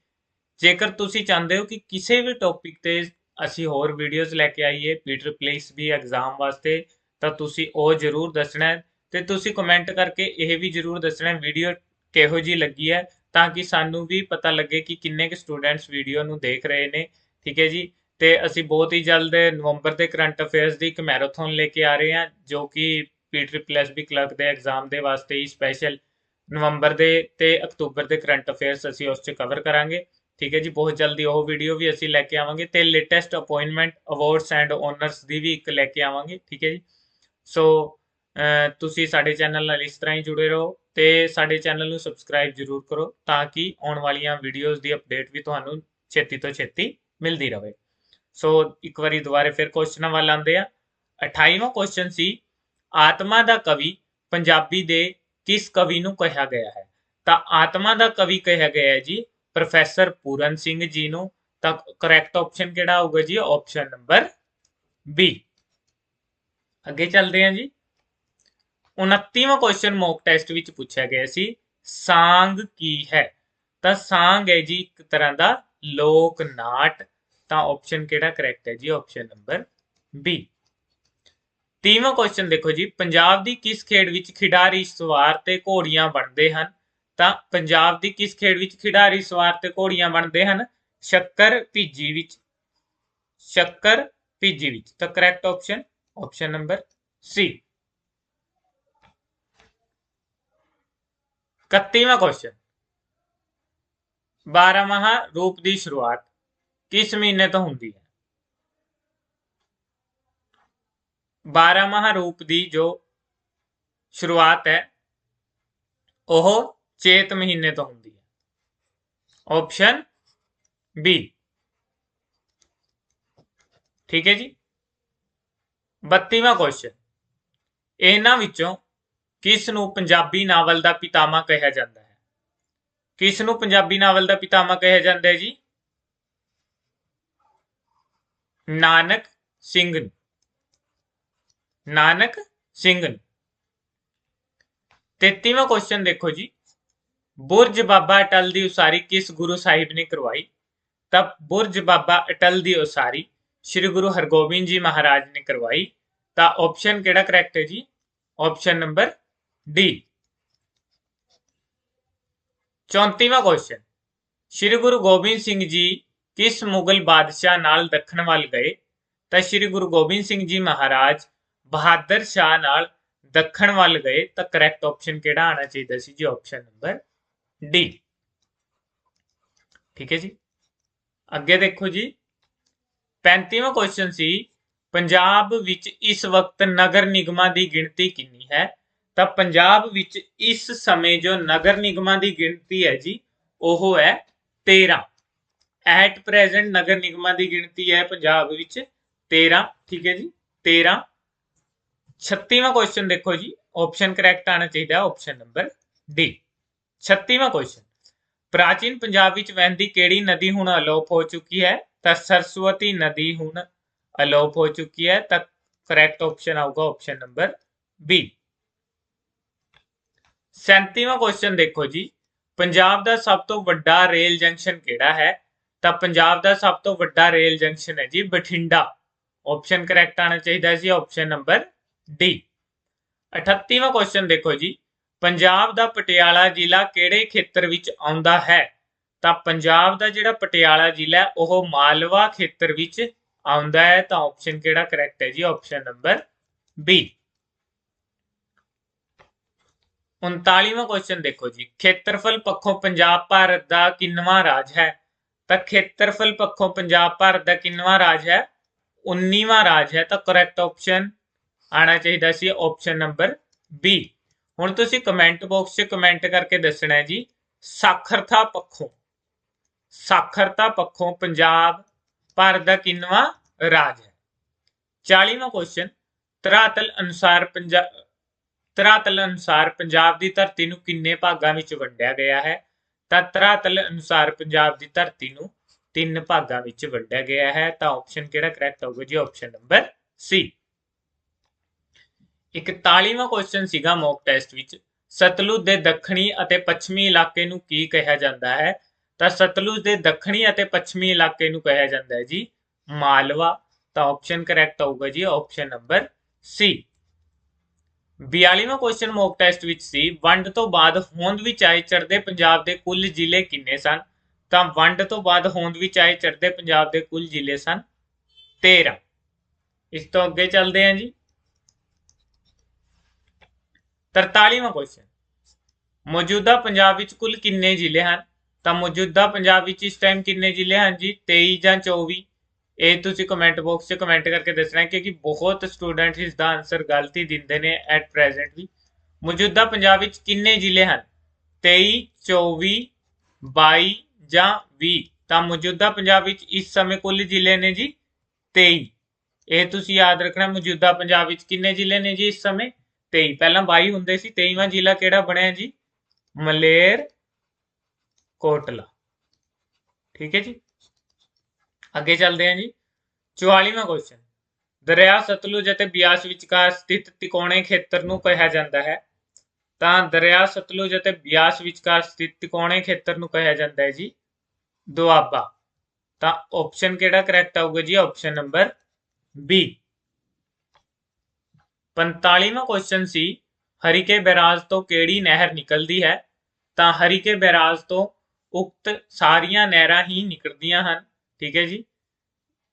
A: ਜੇਕਰ ਤੁਸੀਂ ਚਾਹੁੰਦੇ ਹੋ ਕਿ ਕਿਸੇ ਵੀ ਟੌਪਿਕ ਤੇ ਅਸੀਂ ਹੋਰ ਵੀਡੀਓਜ਼ ਲੈ ਕੇ ਆਈਏ ਪੀਟਰ ਪਲੇਸ ਵੀ ਐਗਜ਼ਾਮ ਵਾਸਤੇ, ਤਾਂ ਤੁਸੀਂ ਉਹ ਜ਼ਰੂਰ ਦੱਸਣਾ ਹੈ ਤੇ ਤੁਸੀਂ ਕਮੈਂਟ ਕਰਕੇ ਇਹ ਵੀ ਜ਼ਰੂਰ ਦੱਸਣਾ ਵੀਡੀਓ ਕਿਹੋ ਜੀ ਲੱਗੀ ਹੈ, ਤਾਂ ਕਿ ਸਾਨੂੰ ਵੀ ਪਤਾ ਲੱਗੇ ਕਿ ਕਿੰਨੇ ਕੁ ਸਟੂਡੈਂਟਸ ਵੀਡੀਓ ਨੂੰ ਦੇਖ ਰਹੇ ਨੇ, ਠੀਕ ਹੈ ਜੀ? ਤੇ ਅਸੀਂ ਬਹੁਤ ਹੀ ਜਲਦ ਨਵੰਬਰ ਦੇ ਕਰੰਟ ਅਫੇਅਰਸ ਦੀ ਇੱਕ ਮੈਰਾਥਨ ਲੈ ਕੇ ਆ ਰਹੇ ਹਾਂ, ਜੋ ਕਿ ਪੀਟਰ ਪਲੱਸ ਵੀ ਕਲਰਕ ਦੇ ਐਗਜ਼ਾਮ ਦੇ ਵਾਸਤੇ ਹੀ ਸਪੈਸ਼ਲ ਨਵੰਬਰ ਦੇ ਤੇ ਅਕਤੂਬਰ ਦੇ ਕਰੰਟ ਅਫੇਅਰਸ ਅਸੀਂ ਉਸ 'ਚ ਕਵਰ ਕਰਾਂਗੇ। ਠੀਕ ਹੈ ਜੀ, ਬਹੁਤ ਜਲਦੀ ਉਹ ਵੀਡੀਓ ਵੀ ਅਸੀਂ ਲੈ ਕੇ ਆਵਾਂਗੇ ਤੇ latest appointment awards and honours ਦੀ ਵੀ ਇੱਕ ਲੈ ਕੇ ਆਵਾਂਗੇ, ਠੀਕ ਹੈ ਜੀ। ਸੋ ਤੁਸੀਂ ਸਾਡੇ ਚੈਨਲ ਨਾਲ ਇਸ ਤਰ੍ਹਾਂ ਹੀ ਜੁੜੇ ਰਹੋ ਤੇ ਸਾਡੇ ਚੈਨਲ ਨੂੰ ਸਬਸਕ੍ਰਾਈਬ ਜ਼ਰੂਰ ਕਰੋ ਤਾਂ ਕਿ ਆਉਣ ਵਾਲੀਆਂ ਵੀਡੀਓਜ਼ ਦੀ ਅਪਡੇਟ ਵੀ ਤੁਹਾਨੂੰ ਛੇਤੀ ਤੋਂ ਛੇਤੀ ਮਿਲਦੀ ਰਹੇ। ਸੋ ਇੱਕ ਵਾਰੀ ਦੁਬਾਰੇ ਫਿਰ ਕੁਐਸਚਨਾਂ ਵੱਲ ਆਉਂਦੇ ਆ। 28ਵਾਂ ਕੁਐਸਚਨ ਸੀ, ਆਤਮਾ ਦਾ ਕਵੀ ਪੰਜਾਬੀ ਦੇ ਕਿਸ ਕਵੀ ਨੂੰ ਕਿਹਾ ਗਿਆ ਹੈ? ਤਾਂ ਆਤਮਾ ਦਾ ਕਵੀ ਕਿਹਾ ਗਿਆ ਹੈ ਜੀ ਪ੍ਰੋਫੈਸਰ ਪੂਰਨ ਸਿੰਘ ਜੀ ਨੂੰ, ਤਾਂ ਕਰੈਕਟ ਆਪਸ਼ਨ ਕਿਹੜਾ ਹੋਊਗਾ ਜੀ? ਆਪਸ਼ਨ ਨੰਬਰ ਬੀ ਅੱਗੇ ਚੱਲਦੇ ਹਾਂ ਜੀ। 29ਵਾਂ ਕੁਐਸਚਨ ਮੌਕ ਟੈਸਟ ਵਿੱਚ ਪੁੱਛਿਆ ਗਿਆ ਸੀ, ਸਾਂਗ ਕੀ ਹੈ? ਤਾਂ ਸਾਂਗ ਹੈ ਜੀ ਇੱਕ ਤਰ੍ਹਾਂ ਦਾ ਲੋਕ ਨਾਟ ਤਾਂ ਆਪਸ਼ਨ ਕਿਹੜਾ ਕਰੈਕਟ ਹੈ ਜੀ? ਆਪਸ਼ਨ ਨੰਬਰ ਬੀ 30ਵਾਂ ਕੁਐਸਚਨ ਦੇਖੋ ਜੀ, ਪੰਜਾਬ ਦੀ ਕਿਸ ਖੇਡ ਵਿੱਚ ਖਿਡਾਰੀ ਸਵਾਰ ਤੇ ਘੋੜੀਆਂ ਬਣਦੇ ਹਨ? ਤਾਂ ਪੰਜਾਬ ਦੀ ਕਿਸ ਖੇਡ ਵਿੱਚ ਖਿਡਾਰੀ ਸਵਾਰ ਤੇ ਘੋੜੀਆਂ ਬਣਦੇ ਹਨ? ਸ਼ੱਕਰ ਭੀਜੀ ਵਿੱਚ। ਸ਼ੱਕਰ ਭੀਜੀ ਵਿੱਚ। ਤਾਂ correct option option number C 31ਵਾਂ question 12 ਮਹਾ ਰੂਪ ਦੀ ਸ਼ੁਰੂਆਤ ਕਿਸ ਮਹੀਨੇ ਤੋਂ ਹੁੰਦੀ ਹੈ? 12 ਮਹਾ ਰੂਪ ਦੀ ਜੋ ਸ਼ੁਰੂਆਤ ਹੈ, ਉਹ ਚੇਤ ਮਹੀਨੇ ਤੋਂ ਹੁੰਦੀ ਹੈ। ਆਪਸ਼ਨ ਬੀ ਠੀਕ ਹੈ ਜੀ? 32ਵਾਂ ਕੁਐਸਚਨ ਇਹਨਾਂ ਵਿੱਚੋਂ ਕਿਸ ਨੂੰ ਪੰਜਾਬੀ ਨਾਵਲ ਦਾ ਪਿਤਾਮਾ ਕਿਹਾ ਜਾਂਦਾ ਹੈ? ਕਿਸ ਨੂੰ ਪੰਜਾਬੀ ਨਾਵਲ ਦਾ ਪਿਤਾਮਾ ਕਿਹਾ ਜਾਂਦਾ ਹੈ ਜੀ? ਨਾਨਕ ਸਿੰਘ ਨਾਨਕ ਸਿੰਘ 33ਵਾਂ ਕੁਐਸਚਨ ਦੇਖੋ ਜੀ। ਬੁਰਜ ਬਾਬਾ ਅਟਲ ਦੀ ਉਸਾਰੀ ਕਿਸ ਗੁਰੂ ਸਾਹਿਬ ਨੇ ਕਰਵਾਈ? ਤਾਂ ਬੁਰਜ ਬਾਬਾ ਅਟਲ ਦੀ ਉਸਾਰੀ ਸ੍ਰੀ ਗੁਰੂ ਹਰਗੋਬਿੰਦ ਜੀ ਮਹਾਰਾਜ ਨੇ ਕਰਵਾਈ। ਤਾਂ ਆਪਸ਼ਨ ਕਿਹੜਾ ਕਰੈਕਟ ਹੈ ਜੀ? ਆਪਸ਼ਨ ਨੰਬਰ ਡੀ 34ਵਾਂ ਕੁਐਸਚਨ ਸ੍ਰੀ ਗੁਰੂ ਗੋਬਿੰਦ ਸਿੰਘ ਜੀ ਕਿਸ ਮੁਗਲ ਬਾਦਸ਼ਾਹ ਨਾਲ ਦੱਖਣ ਵੱਲ ਗਏ? ਤਾਂ ਸ੍ਰੀ ਗੁਰੂ ਗੋਬਿੰਦ ਸਿੰਘ ਜੀ ਮਹਾਰਾਜ ਬਹਾਦਰ ਸ਼ਾਹ ਨਾਲ ਦੱਖਣ ਵੱਲ ਗਏ। ਤਾਂ ਕਰੈਕਟ ਆਪਸ਼ਨ ਕਿਹੜਾ ਆਣਾ ਚਾਹੀਦਾ ਸੀ ਜੀ? ਆਪਸ਼ਨ ਨੰਬਰ ਡੀ ਠੀਕ ਹੈ ਜੀ। ਅੱਗੇ ਦੇਖੋ ਜੀ। 35ਵਾਂ ਕੁਐਸਚਨ ਸੀ, ਪੰਜਾਬ ਵਿੱਚ ਇਸ ਵਕਤ ਨਗਰ ਨਿਗਮਾਂ ਦੀ ਗਿਣਤੀ ਕਿੰਨੀ ਹੈ? ਤਾਂ ਪੰਜਾਬ ਵਿੱਚ ਇਸ ਸਮੇਂ ਜੋ ਨਗਰ ਨਿਗਮਾਂ ਦੀ ਗਿਣਤੀ ਹੈ ਜੀ, ਉਹ ਹੈ 13 ਐਟ ਪ੍ਰੈਜ਼ੈਂਟ ਨਗਰ ਨਿਗਮਾਂ ਦੀ ਗਿਣਤੀ ਹੈ ਪੰਜਾਬ ਵਿੱਚ 13 ਠੀਕ ਹੈ ਜੀ 13 36ਵਾਂ ਕੁਐਸਚਨ ਦੇਖੋ ਜੀ। ਆਪਸ਼ਨ ਕਰੈਕਟ ਆਣਾ ਚਾਹੀਦਾ ਆਪਸ਼ਨ ਨੰਬਰ ਡੀ 36ਵਾਂ ਕੁਐਸਚਨ ਪ੍ਰਾਚੀਨ ਪੰਜਾਬ ਵਿੱਚ ਵਹਿੰਦੀ ਕਿਹੜੀ ਨਦੀ ਹੁਣ ਅਲੋਪ ਹੋ ਚੁੱਕੀ ਹੈ? ਤਾਂ ਸਰਸਵਤੀ ਨਦੀ ਹੁਣ ਅਲੋਪ ਹੋ ਚੁੱਕੀ ਹੈ। ਤਾਂ ਕਰੈਕਟ ਆਪਸ਼ਨ ਆਊਗਾ ਆਪਸ਼ਨ ਨੰਬਰ ਬੀ 37ਵਾਂ ਕੁਐਸਚਨ ਦੇਖੋ ਜੀ। ਪੰਜਾਬ ਦਾ ਸਭ ਤੋਂ ਵੱਡਾ ਰੇਲ ਜੰਕਸ਼ਨ ਕਿਹੜਾ ਹੈ? ਤਾਂ ਪੰਜਾਬ ਦਾ ਸਭ ਤੋਂ ਵੱਡਾ ਰੇਲ ਜੰਕਸ਼ਨ ਹੈ ਜੀ ਬਠਿੰਡਾ। ਆਪਸ਼ਨ ਕਰੈਕਟ ਆਣਾ ਚਾਹੀਦਾ ਸੀ ਆਪਸ਼ਨ ਨੰਬਰ ਡੀ 38ਵਾਂ ਕੁਐਸਚਨ ਦੇਖੋ ਜੀ। ਪੰਜਾਬ ਦਾ ਪਟਿਆਲਾ ਜ਼ਿਲ੍ਹਾ ਕਿਹੜੇ ਖੇਤਰ ਵਿੱਚ ਆਉਂਦਾ ਹੈ? ਤਾਂ ਪੰਜਾਬ ਦਾ ਜਿਹੜਾ ਪਟਿਆਲਾ ਜ਼ਿਲ੍ਹਾ ਉਹ ਮਾਲਵਾ ਖੇਤਰ ਵਿੱਚ ਆਉਂਦਾ ਹੈ। ਤਾਂ ਆਪਸ਼ਨ ਕਿਹੜਾ ਕਰੈਕਟ ਹੈ ਜੀ? ਆਪਸ਼ਨ ਨੰਬਰ ਬੀ 39ਵਾਂ ਕੁਐਸਚਨ ਦੇਖੋ ਜੀ। ਖੇਤਰਫਲ ਪੱਖੋਂ ਪੰਜਾਬ ਭਾਰਤ ਦਾ ਕਿੰਨਵਾਂ ਰਾਜ ਹੈ? ਤਾਂ ਖੇਤਰਫਲ ਪੱਖੋਂ ਪੰਜਾਬ ਭਾਰਤ ਦਾ ਕਿੰਨਵਾਂ ਰਾਜ ਹੈ? 19ਵਾਂ ਰਾਜ ਹੈ। ਤਾਂ ਕਰੈਕਟ ਆਪਸ਼ਨ ਆਣਾ ਚਾਹੀਦਾ ਸੀ। ਆਪਸ਼ਨ ਨੰਬਰ ਬੀ ਹੁਣ ਤੁਸੀਂ ਕਮੈਂਟ ਬਾਕਸ 'ਚ ਕਮੈਂਟ ਕਰਕੇ ਦੱਸਣਾ ਹੈ ਜੀ, ਸਾਖਰਤਾ ਪੱਖੋਂ। ਸਾਖਰਤਾ ਪੱਖੋਂ ਪੰਜਾਬ ਭਾਰਤ ਦਾ ਕਿੰਨਵਾਂ ਰਾਜ ਹੈ? 40ਵਾਂ ਕੁਐਸਚਨ ਤਰਾਤਲ ਅਨੁਸਾਰ ਪੰਜਾਬ ਤਰਾਤਲ ਅਨੁਸਾਰ ਪੰਜਾਬ ਦੀ ਧਰਤੀ ਨੂੰ ਕਿੰਨੇ ਭਾਗਾਂ ਵਿੱਚ ਵੰਡਿਆ ਗਿਆ ਹੈ? ਤਾਂ ਤਰਾਤਲ ਅਨੁਸਾਰ ਪੰਜਾਬ ਦੀ ਧਰਤੀ ਨੂੰ ਤਿੰਨ ਭਾਗਾਂ ਵਿੱਚ ਵੰਡਿਆ ਗਿਆ ਹੈ। ਤਾਂ ਆਪਸ਼ਨ ਕਿਹੜਾ ਕਰੈਕਟ ਹੋਊਗਾ ਜੀ? ਆਪਸ਼ਨ ਨੰਬਰ ਸੀ 41ਵਾਂ ਕੁਐਸਚਨ ਸੀਗਾ ਮੌਕ ਟੈਸਟ ਵਿੱਚ। ਸਤਲੁਜ ਦੇ ਦੱਖਣੀ ਅਤੇ ਪੱਛਮੀ ਇਲਾਕੇ ਨੂੰ ਕੀ ਕਿਹਾ ਜਾਂਦਾ ਹੈ? ਤਾਂ ਸਤਲੁਜ ਦੇ ਦੱਖਣੀ ਅਤੇ ਪੱਛਮੀ ਇਲਾਕੇ ਨੂੰ ਕਿਹਾ ਜਾਂਦਾ ਹੈ ਜੀ ਮਾਲਵਾ। ਤਾਂ ਆਪਸ਼ਨ ਕਰੈਕਟ ਹੋਊਗਾ ਜੀ ਆਪਸ਼ਨ ਨੰਬਰ ਸੀ 42ਵਾਂ ਕੁਐਸਚਨ ਮੌਕ ਟੈਸਟ ਵਿੱਚ ਸੀ, ਵੰਡ ਤੋਂ ਬਾਅਦ ਹੋਂਦ ਵਿੱਚ ਆਏ ਚੜ੍ਹਦੇ ਪੰਜਾਬ ਦੇ ਕੁੱਲ ਜ਼ਿਲ੍ਹੇ ਕਿੰਨੇ ਸਨ? ਤਾਂ ਵੰਡ ਤੋਂ ਬਾਅਦ ਹੋਂਦ ਵਿੱਚ ਆਏ ਚੜ੍ਹਦੇ ਪੰਜਾਬ ਦੇ ਕੁੱਲ ਜ਼ਿਲ੍ਹੇ ਸਨ 13 ਇਸ ਤੋਂ ਅੱਗੇ ਚੱਲਦੇ ਹਾਂ ਜੀ। 43ਵਾਂ ਕੁਐਸਚਨ ਮੌਜੂਦਾ ਪੰਜਾਬ ਵਿੱਚ ਕੁੱਲ ਕਿੰਨੇ ਜ਼ਿਲ੍ਹੇ ਹਨ? ਤਾਂ ਮੌਜੂਦਾ ਪੰਜਾਬ ਵਿੱਚ ਇਸ ਟਾਈਮ ਕਿੰਨੇ ਜ਼ਿਲ੍ਹੇ ਹਨ ਜੀ? 23 ਜਾਂ 24 ਇਹ ਤੁਸੀਂ ਕਮੈਂਟ ਬਾਕਸ 'ਚ ਕਮੈਂਟ ਕਰਕੇ ਦੱਸਣਾ ਕਿਉਂਕਿ ਬਹੁਤ ਸਟੂਡੈਂਟ ਇਸ ਦਾ ਆਨਸਰ ਗਲਤੀ ਦਿੰਦੇ ਨੇ ਐਟ ਪ੍ਰੈਜ਼ੈਂਟ ਵੀ। ਮੌਜੂਦਾ ਪੰਜਾਬ ਵਿੱਚ ਕਿੰਨੇ ਜ਼ਿਲ੍ਹੇ ਹਨ? 23 24 22 ਜਾਂ 20 ਤਾਂ ਮੌਜੂਦਾ ਪੰਜਾਬ ਵਿੱਚ ਇਸ ਸਮੇਂ ਕੁੱਲ ਜ਼ਿਲ੍ਹੇ ਨੇ ਜੀ 23 ਇਹ ਤੁਸੀਂ ਯਾਦ ਰੱਖਣਾ ਮੌਜੂਦਾ ਪੰਜਾਬ ਵਿੱਚ ਕਿੰਨੇ ਜ਼ਿਲ੍ਹੇ ਨੇ ਜੀ ਇਸ ਸਮੇਂ? 23 ਪਹਿਲਾਂ 22 ਹੁੰਦੇ ਸੀ 23ਵਾਂ ਜ਼ਿਲ੍ਹਾ ਕਿਹੜਾ ਬਣਿਆ ਜੀ? ਮਲੇਰ, ਕੋਟਲਾ। ਠੀਕ ਹੈ ਜੀ? ਅੱਗੇ ਚੱਲਦੇ ਹਾਂ ਜੀ। 44ਵਾਂ ਕੁਐਸਚਨ ਦਰਿਆ ਸਤਲੁਜ ਅਤੇ ਬਿਆਸ ਵਿਚਕਾਰ ਸਥਿਤ ਤਿਕੋਣੇ ਖੇਤਰ ਨੂੰ ਕਿਹਾ ਜਾਂਦਾ ਹੈ। ਤਾਂ ਦਰਿਆ ਸਤਲੁਜ ਅਤੇ ਬਿਆਸ ਵਿਚਕਾਰ ਸਥਿਤ ਤਿਕੋਣੇ ਖੇਤਰ ਨੂੰ ਕਿਹਾ ਜਾਂਦਾ ਹੈ ਜੀ। ਦੁਆਬਾ। ਤਾਂ ਆਪਸ਼ਨ ਕਿਹੜਾ ਕਰੈਕਟ ਆਊਗਾ ਜੀ? ਆਪਸ਼ਨ ਨੰਬਰ ਬੀ 45ਵਾਂ ਕੁਐਸਚਨ ਸੀ ਹਰੀਕੇ ਬੈਰਾਜ ਤੋਂ ਕਿਹੜੀ ਨਹਿਰ ਨਿਕਲਦੀ ਹੈ? ਤਾਂ ਹਰੀਕੇ ਬੈਰਾਜ ਤੋਂ ਉਕਤ ਸਾਰੀਆਂ ਨਹਿਰਾਂ ਹੀ ਨਿਕਲਦੀਆਂ ਹਨ, ਠੀਕ ਹੈ ਜੀ।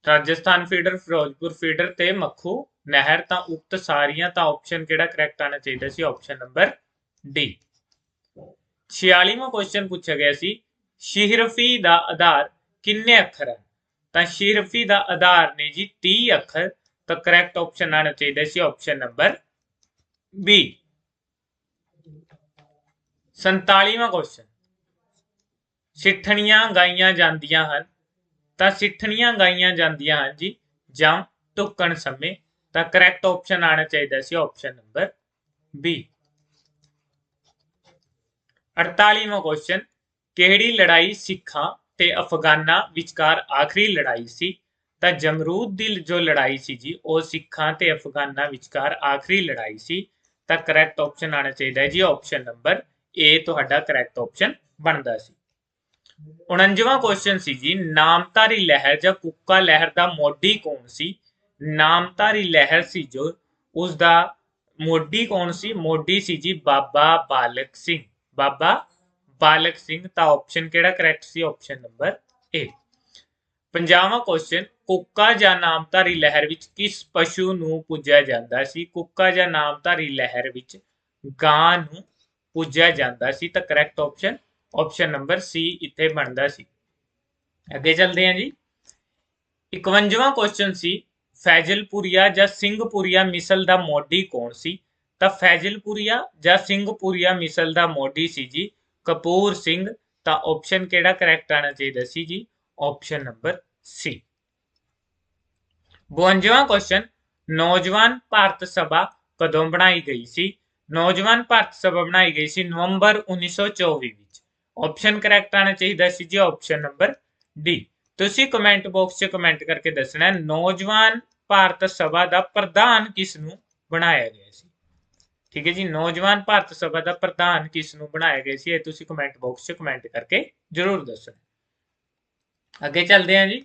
A: ਰਾਜਸਥਾਨ ਫੀਡਰ, ਫਿਰੋਜ਼ਪੁਰ ਫੀਡਰ ਤੇ ਮੱਖੂ ਨਹਿਰ ਤਾਂ ਉਕਤ ਸਾਰੀਆਂ ਤਾਂ ਆਪਸ਼ਨ ਕਿਹੜਾ ਕਰੈਕਟ ਆਣਾ ਚਾਹੀਦਾ ਸੀ? ਆਪਸ਼ਨ ਨੰਬਰ ਡੀ 46ਵਾਂ ਕੁਐਸਚਨ ਪੁੱਛਿਆ ਗਿਆ ਸੀ ਸ਼ਿਹਰਫੀ ਦਾ ਆਧਾਰ ਕਿੰਨੇ ਅੱਖਰ ਹੈ ਤਾਂ ਸ਼ਿਹਰਫੀ ਦਾ ਆਧਾਰ ਨੇ ਜੀ 30 ਅੱਖਰ ਤਾਂ ਕਰੈਕਟ ਆਪਸ਼ਨ ਆਣਾ ਚਾਹੀਦਾ ਸੀ ਆਪਸ਼ਨ ਨੰਬਰ ਬੀ 47ਵਾਂ ਕੁਐਸਚਨ ਸਿੱਠਣੀਆਂ ਗਾਈਆਂ ਜਾਂਦੀਆਂ ਹਨ ਤਾਂ ਸਿੱਠਣੀਆਂ ਗਾਈਆਂ ਜਾਂਦੀਆਂ ਹਨ ਜੀ ਜਾਂ ਟੁੱਕਣ ਸਮੇਂ ਤਾਂ ਕਰੈਕਟ ਆਪਸ਼ਨ ਆਣਾ ਚਾਹੀਦਾ ਸੀ ਆਪਸ਼ਨ ਨੰਬਰ ਬੀ 48ਵਾਂ ਕੁਐਸਚਨ ਕਿਹੜੀ ਲੜਾਈ ਸਿੱਖਾਂ ਤੇ ਅਫਗਾਨਾਂ ਵਿਚਕਾਰ ਆਖਰੀ ਲੜਾਈ ਸੀ ਤਾਂ ਜਮਰੂਦ ਦੀ ਜੋ ਲੜਾਈ ਸੀ ਜੀ, ਉਹ ਸਿੱਖਾਂ ਤੇ ਅਫਗਾਨਾਂ ਵਿਚਕਾਰ ਆਖਰੀ ਲੜਾਈ ਸੀ, ਤਾਂ ਕਰੈਕਟ ਆਪਸ਼ਨ ਆਣਾ ਚਾਹੀਦਾ ਹੈ ਜੀ। ਆਪਸ਼ਨ ਨੰਬਰ ਏ ਤੁਹਾਡਾ ਕਰੈਕਟ ਆਪਸ਼ਨ ਬਣਦਾ ਸੀ। 49ਵਾਂ ਕੁਐਸਚਨ ਸੀ ਜੀ, ਨਾਮਧਾਰੀ ਲਹਿਰ ਜਾਂ ਕੁੱਕਾ ਲਹਿਰ ਦਾ ਮੋਢੀ ਕੌਣ ਸੀ? ਨਾਮਧਾਰੀ ਲਹਿਰ ਸੀ ਜੋ ਉਸ ਦਾ ਮੋਢੀ ਕੌਣ ਸੀ? ਮੋਢੀ ਸੀ ਜੀ ਬਾਬਾ ਬਾਲਕ ਸਿੰਘ। ਬਾਬਾ ਬਾਲਕ ਸਿੰਘ ਤਾਂ ਆਪਸ਼ਨ ਕਿਹੜਾ ਕਰੈਕਟ ਸੀ? ਆਪਸ਼ਨ ਨੰਬਰ ਏ ਪੰਜਾਬਾ ਕੁਐਸਚਨ ਕੁੱਕਾ ਜਾਂ ਨਾਮਧਾਰੀ ਲਹਿਰ ਵਿੱਚ ਕਿਸ ਪਸ਼ੂ ਨੂੰ ਪੂਜਿਆ ਜਾਂਦਾ ਸੀ? ਕੁੱਕਾ ਜਾਂ ਨਾਮਧਾਰੀ ਲਹਿਰ ਵਿੱਚ ਗਾਂ ਨੂੰ ਪੂਜਿਆ ਜਾਂਦਾ ਸੀ। ਤਾਂ correct option option number C ਇੱਥੇ ਬਣਦਾ ਸੀ। ਅੱਗੇ ਚੱਲਦੇ ਹਾਂ ਜੀ। 51ਵਾਂ ਕੁਐਸਚਨ ਸੀ, ਫੈਜ਼ਲਪੁਰੀਆ ਜਾਂ ਸਿੰਘਪੁਰੀਆ ਮਿਸਲ ਦਾ ਮੋਢੀ ਕੌਣ ਸੀ? ਤਾਂ ਫੈਜ਼ਲਪੁਰੀਆ ਜਾਂ ਸਿੰਘਪੁਰੀਆ ਮਿਸਲ ਦਾ ਮੋਢੀ ਸੀ ਜੀ, ਕਪੂਰ ਸਿੰਘ। ਤਾਂ ਆਪਸ਼ਨ ਕਿਹੜਾ ਕਰੈਕਟ ਆਣਾ ਚਾਹੀਦਾ ਸੀ ਜੀ? ਆਪਸ਼ਨ ਨੰਬਰ ਸੀ 52ਵਾਂ ਕੁਐਸਚਨ ਨੌਜਵਾਨ ਭਾਰਤ ਸਭਾ ਕਦੋਂ ਬਣਾਈ ਗਈ ਸੀ? ਨੌਜਵਾਨ ਭਾਰਤ ਸਭਾ ਬਣਾਈ ਗਈ ਸੀ ਨਵੰਬਰ 1924 ਵਿੱਚ। ਆਪਸ਼ਨ ਕਰੈਕਟ ਆਣਾ ਚਾਹੀਦਾ ਸੀ ਜੀ ਆਪਸ਼ਨ ਨੰਬਰ ਡੀ ਤੁਸੀਂ ਕਮੈਂਟ ਬਾਕਸ 'ਚ ਕਮੈਂਟ ਕਰਕੇ ਦੱਸਣਾ ਨੌਜਵਾਨ ਭਾਰਤ ਸਭਾ ਦਾ ਪ੍ਰਧਾਨ ਕਿਸ ਨੂੰ ਬਣਾਇਆ ਗਿਆ ਸੀ? ਠੀਕ ਹੈ ਜੀ, ਨੌਜਵਾਨ ਭਾਰਤ ਸਭਾ ਦਾ ਪ੍ਰਧਾਨ ਕਿਸ ਨੂੰ ਬਣਾਇਆ ਗਿਆ ਸੀ? ਇਹ ਤੁਸੀਂ ਕਮੈਂਟ ਬਾਕਸ 'ਚ ਕਮੈਂਟ ਕਰਕੇ ਜਰੂਰ ਦੱਸਣਾ ਅੱਗੇ ਚੱਲਦੇ ਹਾਂ ਜੀ।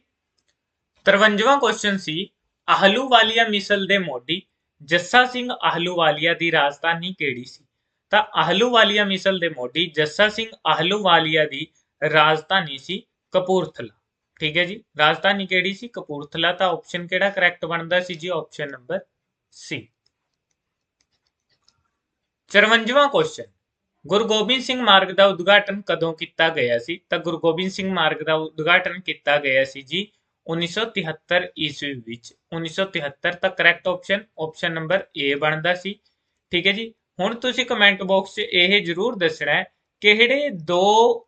A: 53ਵਾਂ ਕੁਐਸਚਨ ਸੀ, ਆਹਲੂਵਾਲੀਆ ਮਿਸਲ ਦੇ ਮੋਢੀ ਜੱਸਾ ਸਿੰਘ ਆਹਲੂਵਾਲੀਆ ਦੀ ਰਾਜਧਾਨੀ ਕਿਹੜੀ ਸੀ? ਤਾਂ ਆਹਲੂਵਾਲੀਆ ਮਿਸਲ ਦੇ ਮੋਢੀ ਜੱਸਾ ਸਿੰਘ ਆਹਲੂਵਾਲੀਆ ਦੀ ਰਾਜਧਾਨੀ ਸੀ ਕਪੂਰਥਲਾ। ਠੀਕ ਹੈ ਜੀ, ਰਾਜਧਾਨੀ ਕਿਹੜੀ ਸੀ? ਕਪੂਰਥਲਾ ਤਾਂ ਆਪਸ਼ਨ ਕਿਹੜਾ ਕਰੈਕਟ ਬਣਦਾ ਸੀ ਜੀ? ਆਪਸ਼ਨ ਨੰਬਰ ਸੀ 54ਵਾਂ ਕੁਐਸਚਨ ਗੁਰੂ ਗੋਬਿੰਦ ਸਿੰਘ ਮਾਰਗ ਦਾ ਉਦਘਾਟਨ ਕਦੋਂ ਕੀਤਾ ਗਿਆ ਸੀ? ਤਾਂ ਗੁਰੂ ਗੋਬਿੰਦ ਸਿੰਘ ਮਾਰਗ ਦਾ ਉਦਘਾਟਨ ਕੀਤਾ ਗਿਆ ਸੀ ਜੀ 1973 ਈਸਵੀ ਵਿੱਚ। 1973 ਤਾਂ correct option option number A ਬਣਦਾ ਸੀ। ਠੀਕ ਹੈ ਜੀ? ਹੁਣ ਤੁਸੀਂ ਕਮੈਂਟ ਬਾਕਸ 'ਚ ਇਹ ਜਰੂਰ ਦੱਸਣਾ ਹੈ ਕਿਹੜੇ ਦੋ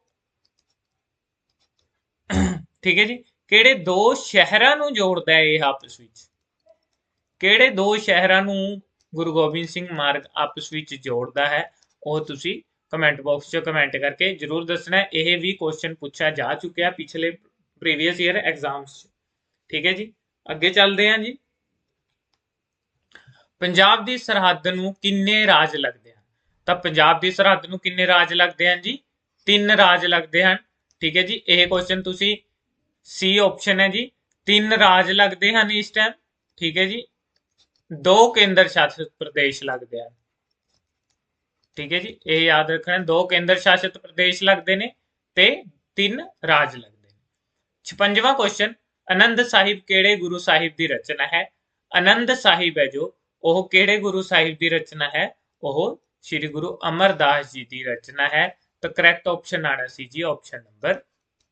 A: ਠੀਕ ਹੈ ਜੀ? ਕਿਹੜੇ ਦੋ ਸ਼ਹਿਰਾਂ ਨੂੰ ਜੋੜਦਾ ਹੈ ਇਹ ਆਪਸ ਵਿੱਚ? ਕਿਹੜੇ ਦੋ ਸ਼ਹਿਰਾਂ ਨੂੰ ਗੁਰੂ ਗੋਬਿੰਦ ਸਿੰਘ ਮਾਰਗ ਆਪਸ ਵਿੱਚ ਜੋੜਦਾ ਹੈ? ਉਹ ਤੁਸੀਂ ਕਮੈਂਟ ਬਾਕਸ 'ਚ ਕਮੈਂਟ ਕਰਕੇ ਜਰੂਰ ਦੱਸਣਾ ਇਹ ਵੀ ਕੁਐਸਚਨ ਪੁੱਛਿਆ ਜਾ ਚੁੱਕਿਆ ਪਿਛਲੇ ਪ੍ਰੀਵੀਅਸ ਈਅਰ ਐਗਜ਼ਾਮਸ 'ਚ। ਠੀਕ ਹੈ ਜੀ? ਅੱਗੇ ਚੱਲਦੇ ਹਾਂ ਜੀ। ਪੰਜਾਬ ਦੀ ਸਰਹੱਦ ਨੂੰ ਕਿੰਨੇ ਰਾਜ ਲੱਗਦੇ ਹਨ? ਤਾਂ ਪੰਜਾਬ ਦੀ ਸਰਹੱਦ ਨੂੰ ਕਿੰਨੇ ਰਾਜ ਲੱਗਦੇ ਹਨ ਜੀ? ਤਿੰਨ ਰਾਜ ਲੱਗਦੇ ਹਨ। ਠੀਕ ਹੈ ਜੀ? ਇਹ ਕੁਐਸਚਨ ਤੁਸੀਂ ਸੀ ਆਪਸ਼ਨ ਹੈ ਜੀ। ਤਿੰਨ ਰਾਜ ਲੱਗਦੇ ਹਨ ਇਸ ਟਾਈਮ ਠੀਕ ਹੈ ਜੀ? ਦੋ ਕੇਂਦਰ ਸ਼ਾਸਿਤ ਪ੍ਰਦੇਸ਼ ਲੱਗਦੇ ਹਨ। ਠੀਕ ਹੈ ਜੀ, ਇਹ ਯਾਦ ਰੱਖਣਾ, ਦੋ ਕੇਂਦਰ ਸ਼ਾਸਿਤ ਪ੍ਰਦੇਸ਼ ਲੱਗਦੇ ਨੇ ਤੇ ਤਿੰਨ ਰਾਜ ਲੱਗਦੇ ਨੇ। 56ਵਾਂ ਕੁਐਸਚਨ ਆਨੰਦ ਸਾਹਿਬ ਕਿਹੜੇ ਗੁਰੂ ਸਾਹਿਬ ਦੀ ਰਚਨਾ ਹੈ? ਆਨੰਦ ਸਾਹਿਬ ਹੈ ਜੋ, ਉਹ ਕਿਹੜੇ ਗੁਰੂ ਸਾਹਿਬ ਦੀ ਰਚਨਾ ਹੈ? ਉਹ ਸ੍ਰੀ ਗੁਰੂ ਅਮਰਦਾਸ ਜੀ ਦੀ ਰਚਨਾ ਹੈ। ਤਾਂ ਕਰੈਕਟ ਆਪਸ਼ਨ ਆਣਾ ਸੀ ਜੀ ਆਪਸ਼ਨ ਨੰਬਰ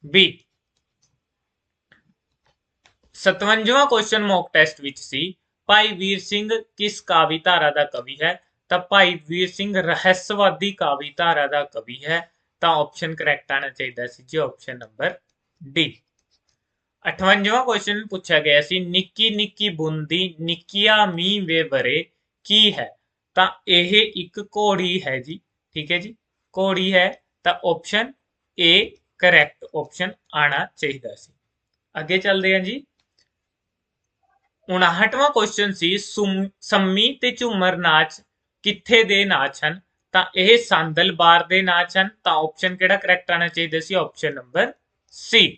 A: ਬੀ 57ਵਾਂ ਕੁਐਸਚਨ ਮੌਕ ਟੈਸਟ ਵਿੱਚ ਸੀ, ਭਾਈ ਵੀਰ ਸਿੰਘ ਕਿਸ ਕਾਵੀ ਧਾਰਾ ਦਾ ਕਵੀ ਹੈ? ਤਾਂ ਭਾਈ ਵੀਰ ਸਿੰਘ ਰਹੱਸਵਾਦੀ ਕਾਵੀ ਧਾਰਾ ਦਾ ਕਵੀ ਹੈ, ਤਾਂ ਆਪਸ਼ਨ ਕਰੈਕਟ ਆਣਾ ਚਾਹੀਦਾ ਸੀ ਜੀ ਆਪਸ਼ਨ ਨੰਬਰ ਡੀ 58ਵਾਂ ਕੁਐਸਚਨ ਪੁੱਛਿਆ ਗਿਆ ਸੀ, ਨਿੱਕੀ ਨਿੱਕੀ ਬੁੰਦੀ ਨਿੱਕੀਆਂ ਮੀਂਹ ਵੇ ਬਰੇ ਕੀ ਹੈ? ਤਾਂ ਇਹ ਇੱਕ ਘੋੜੀ ਹੈ ਜੀ, ਠੀਕ ਹੈ ਜੀ, ਘੋੜੀ ਹੈ, ਤਾਂ ਆਪਸ਼ਨ ਏ ਕਰੈਕਟ ਆਪਸ਼ਨ ਆਣਾ ਚਾਹੀਦਾ ਸੀ। ਅੱਗੇ ਚੱਲਦੇ ਹਾਂ ਜੀ। 59ਵਾਂ ਕੁਐਸਚਨ ਸੀ, ਸੰਮੀ ਤੇ ਝੂਮਰ ਨਾਚ ਕਿੱਥੇ ਦੇ ਨਾਚ ਹਨ ਤਾਂ ਇਹ ਸੰਦਲਬਾਰ ਦੇ ਨਾਚ ਹਨ ਤਾਂ ਆਪਸ਼ਨ ਕਿਹੜਾ ਕਰੈਕਟ ਆਣਾ ਚਾਹੀਦਾ ਸੀ? ਆਪਸ਼ਨ ਨੰਬਰ ਸੀ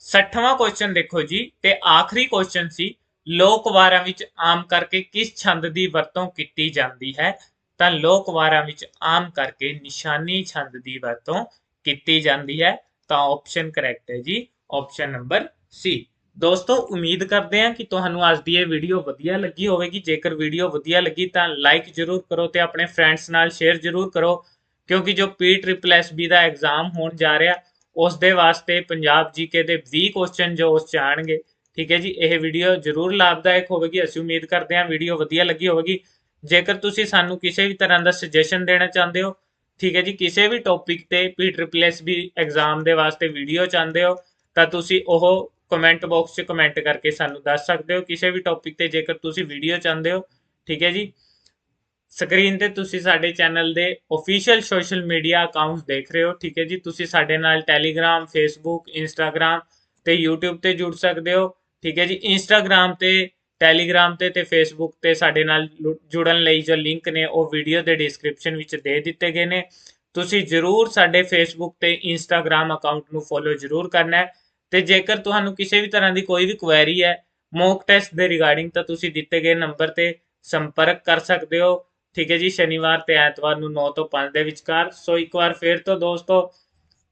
A: 60ਵਾਂ ਕੁਐਸਚਨ ਦੇਖੋ ਜੀ, ਤੇ ਆਖਰੀ ਕੁਐਸਚਨ ਸੀ ਲੋਕਵਾਰਾਂ ਵਿੱਚ ਆਮ ਕਰਕੇ ਕਿਸ ਛੰਦ ਦੀ ਵਰਤੋਂ ਕੀਤੀ ਜਾਂਦੀ ਹੈ? ਤਾਂ ਲੋਕਵਾਰਾਂ ਵਿੱਚ ਆਮ ਕਰਕੇ ਨਿਸ਼ਾਨੀ ਛੰਦ ਦੀ ਵਰਤੋਂ ਕੀਤੀ ਜਾਂਦੀ ਹੈ, ਤਾਂ ਆਪਸ਼ਨ ਕਰੈਕਟ ਹੈ ਜੀ ਆਪਸ਼ਨ ਨੰਬਰ ਸੀ ਦੋਸਤੋ, ਉਮੀਦ ਕਰਦੇ ਹਾਂ ਕਿ ਤੁਹਾਨੂੰ ਅੱਜ ਦੀ ਇਹ ਵੀਡੀਓ ਵਧੀਆ ਲੱਗੀ ਹੋਵੇਗੀ। ਜੇਕਰ ਵੀਡੀਓ ਵਧੀਆ ਲੱਗੀ ਤਾਂ ਲਾਈਕ ਜ਼ਰੂਰ ਕਰੋ ਤੇ ਆਪਣੇ ਫਰੈਂਡਸ ਨਾਲ ਸ਼ੇਅਰ ਜ਼ਰੂਰ ਕਰੋ, ਕਿਉਂਕਿ ਜੋ ਪੀ ਟ੍ਰਿਪਲ ਐਸ ਬੀ ਦਾ ਐਗਜ਼ਾਮ ਹੋਣ ਜਾ ਰਿਹਾ ਉਸ ਦੇ ਵਾਸਤੇ ਪੰਜਾਬ ਜੀਕੇ ਦੇ 20 ਕੁਐਸਚਨ ਜੋ ਉਸ ਚ ਆਣਗੇ। ਠੀਕ ਹੈ ਜੀ, ਇਹ ਵੀਡੀਓ ਜ਼ਰੂਰ ਲਾਭਦਾਇਕ ਹੋਵੇਗੀ। ਅਸੀਂ ਉਮੀਦ ਕਰਦੇ ਹਾਂ ਵੀਡੀਓ ਵਧੀਆ ਲੱਗੀ ਹੋਵੇਗੀ। ਜੇਕਰ ਤੁਸੀਂ ਸਾਨੂੰ ਕਿਸੇ ਵੀ ਤਰ੍ਹਾਂ ਦਾ ਸੁਜੈਸ਼ਨ ਦੇਣਾ ਚਾਹੁੰਦੇ ਹੋ, ਠੀਕ ਹੈ ਜੀ, ਕਿਸੇ ਵੀ ਟੌਪਿਕ ਤੇ P triple S B exam ਦੇ ਵਾਸਤੇ ਵੀਡੀਓ ਚਾਹੁੰਦੇ ਹੋ, ਤਾਂ ਤੁਸੀਂ ਉਹ ਕਮੈਂਟ ਬਾਕਸ 'ਚ ਕਮੈਂਟ ਕਰਕੇ ਸਾਨੂੰ ਦੱਸ ਸਕਦੇ ਹੋ ਕਿਸੇ ਵੀ ਟੌਪਿਕ ਤੇ ਜੇਕਰ ਤੁਸੀਂ ਵੀਡੀਓ ਚਾਹੁੰਦੇ ਹੋ, ਠੀਕ ਹੈ ਜੀ? ਸਕਰੀਨ ਤੇ ਤੁਸੀਂ ਸਾਡੇ ਚੈਨਲ ਦੇ ਅਫੀਸ਼ੀਅਲ ਸੋਸ਼ਲ ਮੀਡੀਆ ਅਕਾਊਂਟਸ ਦੇਖ ਰਹੇ ਹੋ, ਠੀਕ ਹੈ ਜੀ? ਤੁਸੀਂ ਸਾਡੇ ਨਾਲ ਟੈਲੀਗ੍ਰਾਮ ਫੇਸਬੁੱਕ ਇੰਸਟਾਗ੍ਰam ਤੇ YouTube ਤੇ ਜੁੜ ਸਕਦੇ ਹੋ, ਠੀਕ ਹੈ ਜੀ? ਇੰਸਟਾਗ੍ਰam ਤੇ ਟੈਲੀਗ੍ਰam ਤੇ ਤੇ ਫੇਸਬੁੱਕ ਤੇ ਸਾਡੇ ਨਾਲ ਜੁੜਨ ਲਈ ਜੋ ਲਿੰਕ ਨੇ, ਉਹ ਵੀਡੀਓ ਦੇ ਡਿਸਕ੍ਰਿਪਸ਼ਨ ਵਿੱਚ ਦੇ ਦਿੱਤੇ ਗਏ ਨੇ। ਤੁਸੀਂ ਜਰੂਰ ਸਾਡੇ ਫੇਸਬੁੱਕ ਤੇ ਇੰਸਟਾਗ੍ਰam ਅਕਾਊਂਟ ਨੂੰ ਫੋਲੋ ਜਰੂਰ ਕਰਨਾ ਹੈ। ਤੇ ਜੇਕਰ ਤੁਹਾਨੂੰ ਕਿਸੇ ਵੀ ਤਰ੍ਹਾਂ ਦੀ ਕੋਈ ਵੀ ਕੁਐਰੀ ਹੈ ਮੌਕ ਟੈਸਟ ਦੇ ਰਿਗਾਰਡਿੰਗ ਤਾਂ ਤੁਸੀਂ ਦਿੱਤੇ ਗਏ ਨੰਬਰ ਤੇ ਸੰਪਰਕ ਕਰ ਸਕਦੇ ਹੋ। ਠੀਕ ਹੈ ਜੀ, ਸ਼ਨੀਵਾਰ ਤੇ ਐਤਵਾਰ ਨੂੰ 9 ਤੋਂ 5 ਦੇ ਵਿਚਕਾਰ। ਸੋ ਇੱਕ ਵਾਰ ਫੇਰ ਤੋਂ ਦੋਸਤੋ,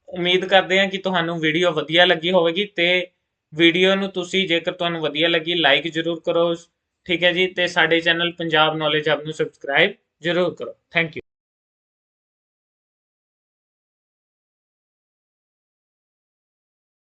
A: ਉਮੀਦ ਕਰਦੇ ਹਾਂ ਕਿ ਤੁਹਾਨੂੰ ਵੀਡੀਓ ਵਧੀਆ ਲੱਗੀ ਹੋਵੇਗੀ ਤੇ ਵੀਡੀਓ ਨੂੰ ਤੁਸੀਂ ਜੇਕਰ ਤੁਹਾਨੂੰ ਵਧੀਆ ਲੱਗੀ ਲਾਈਕ ਜ਼ਰੂਰ ਕਰੋ। ਠੀਕ ਹੈ ਜੀ, ਤੇ ਸਾਡੇ ਚੈਨਲ ਪੰਜਾਬ ਨੌਲੇਜ ਹੱਬ ਨੂੰ ਸਬਸਕ੍ਰਾਈਬ ਜ਼ਰੂਰ ਕਰੋ। Thank you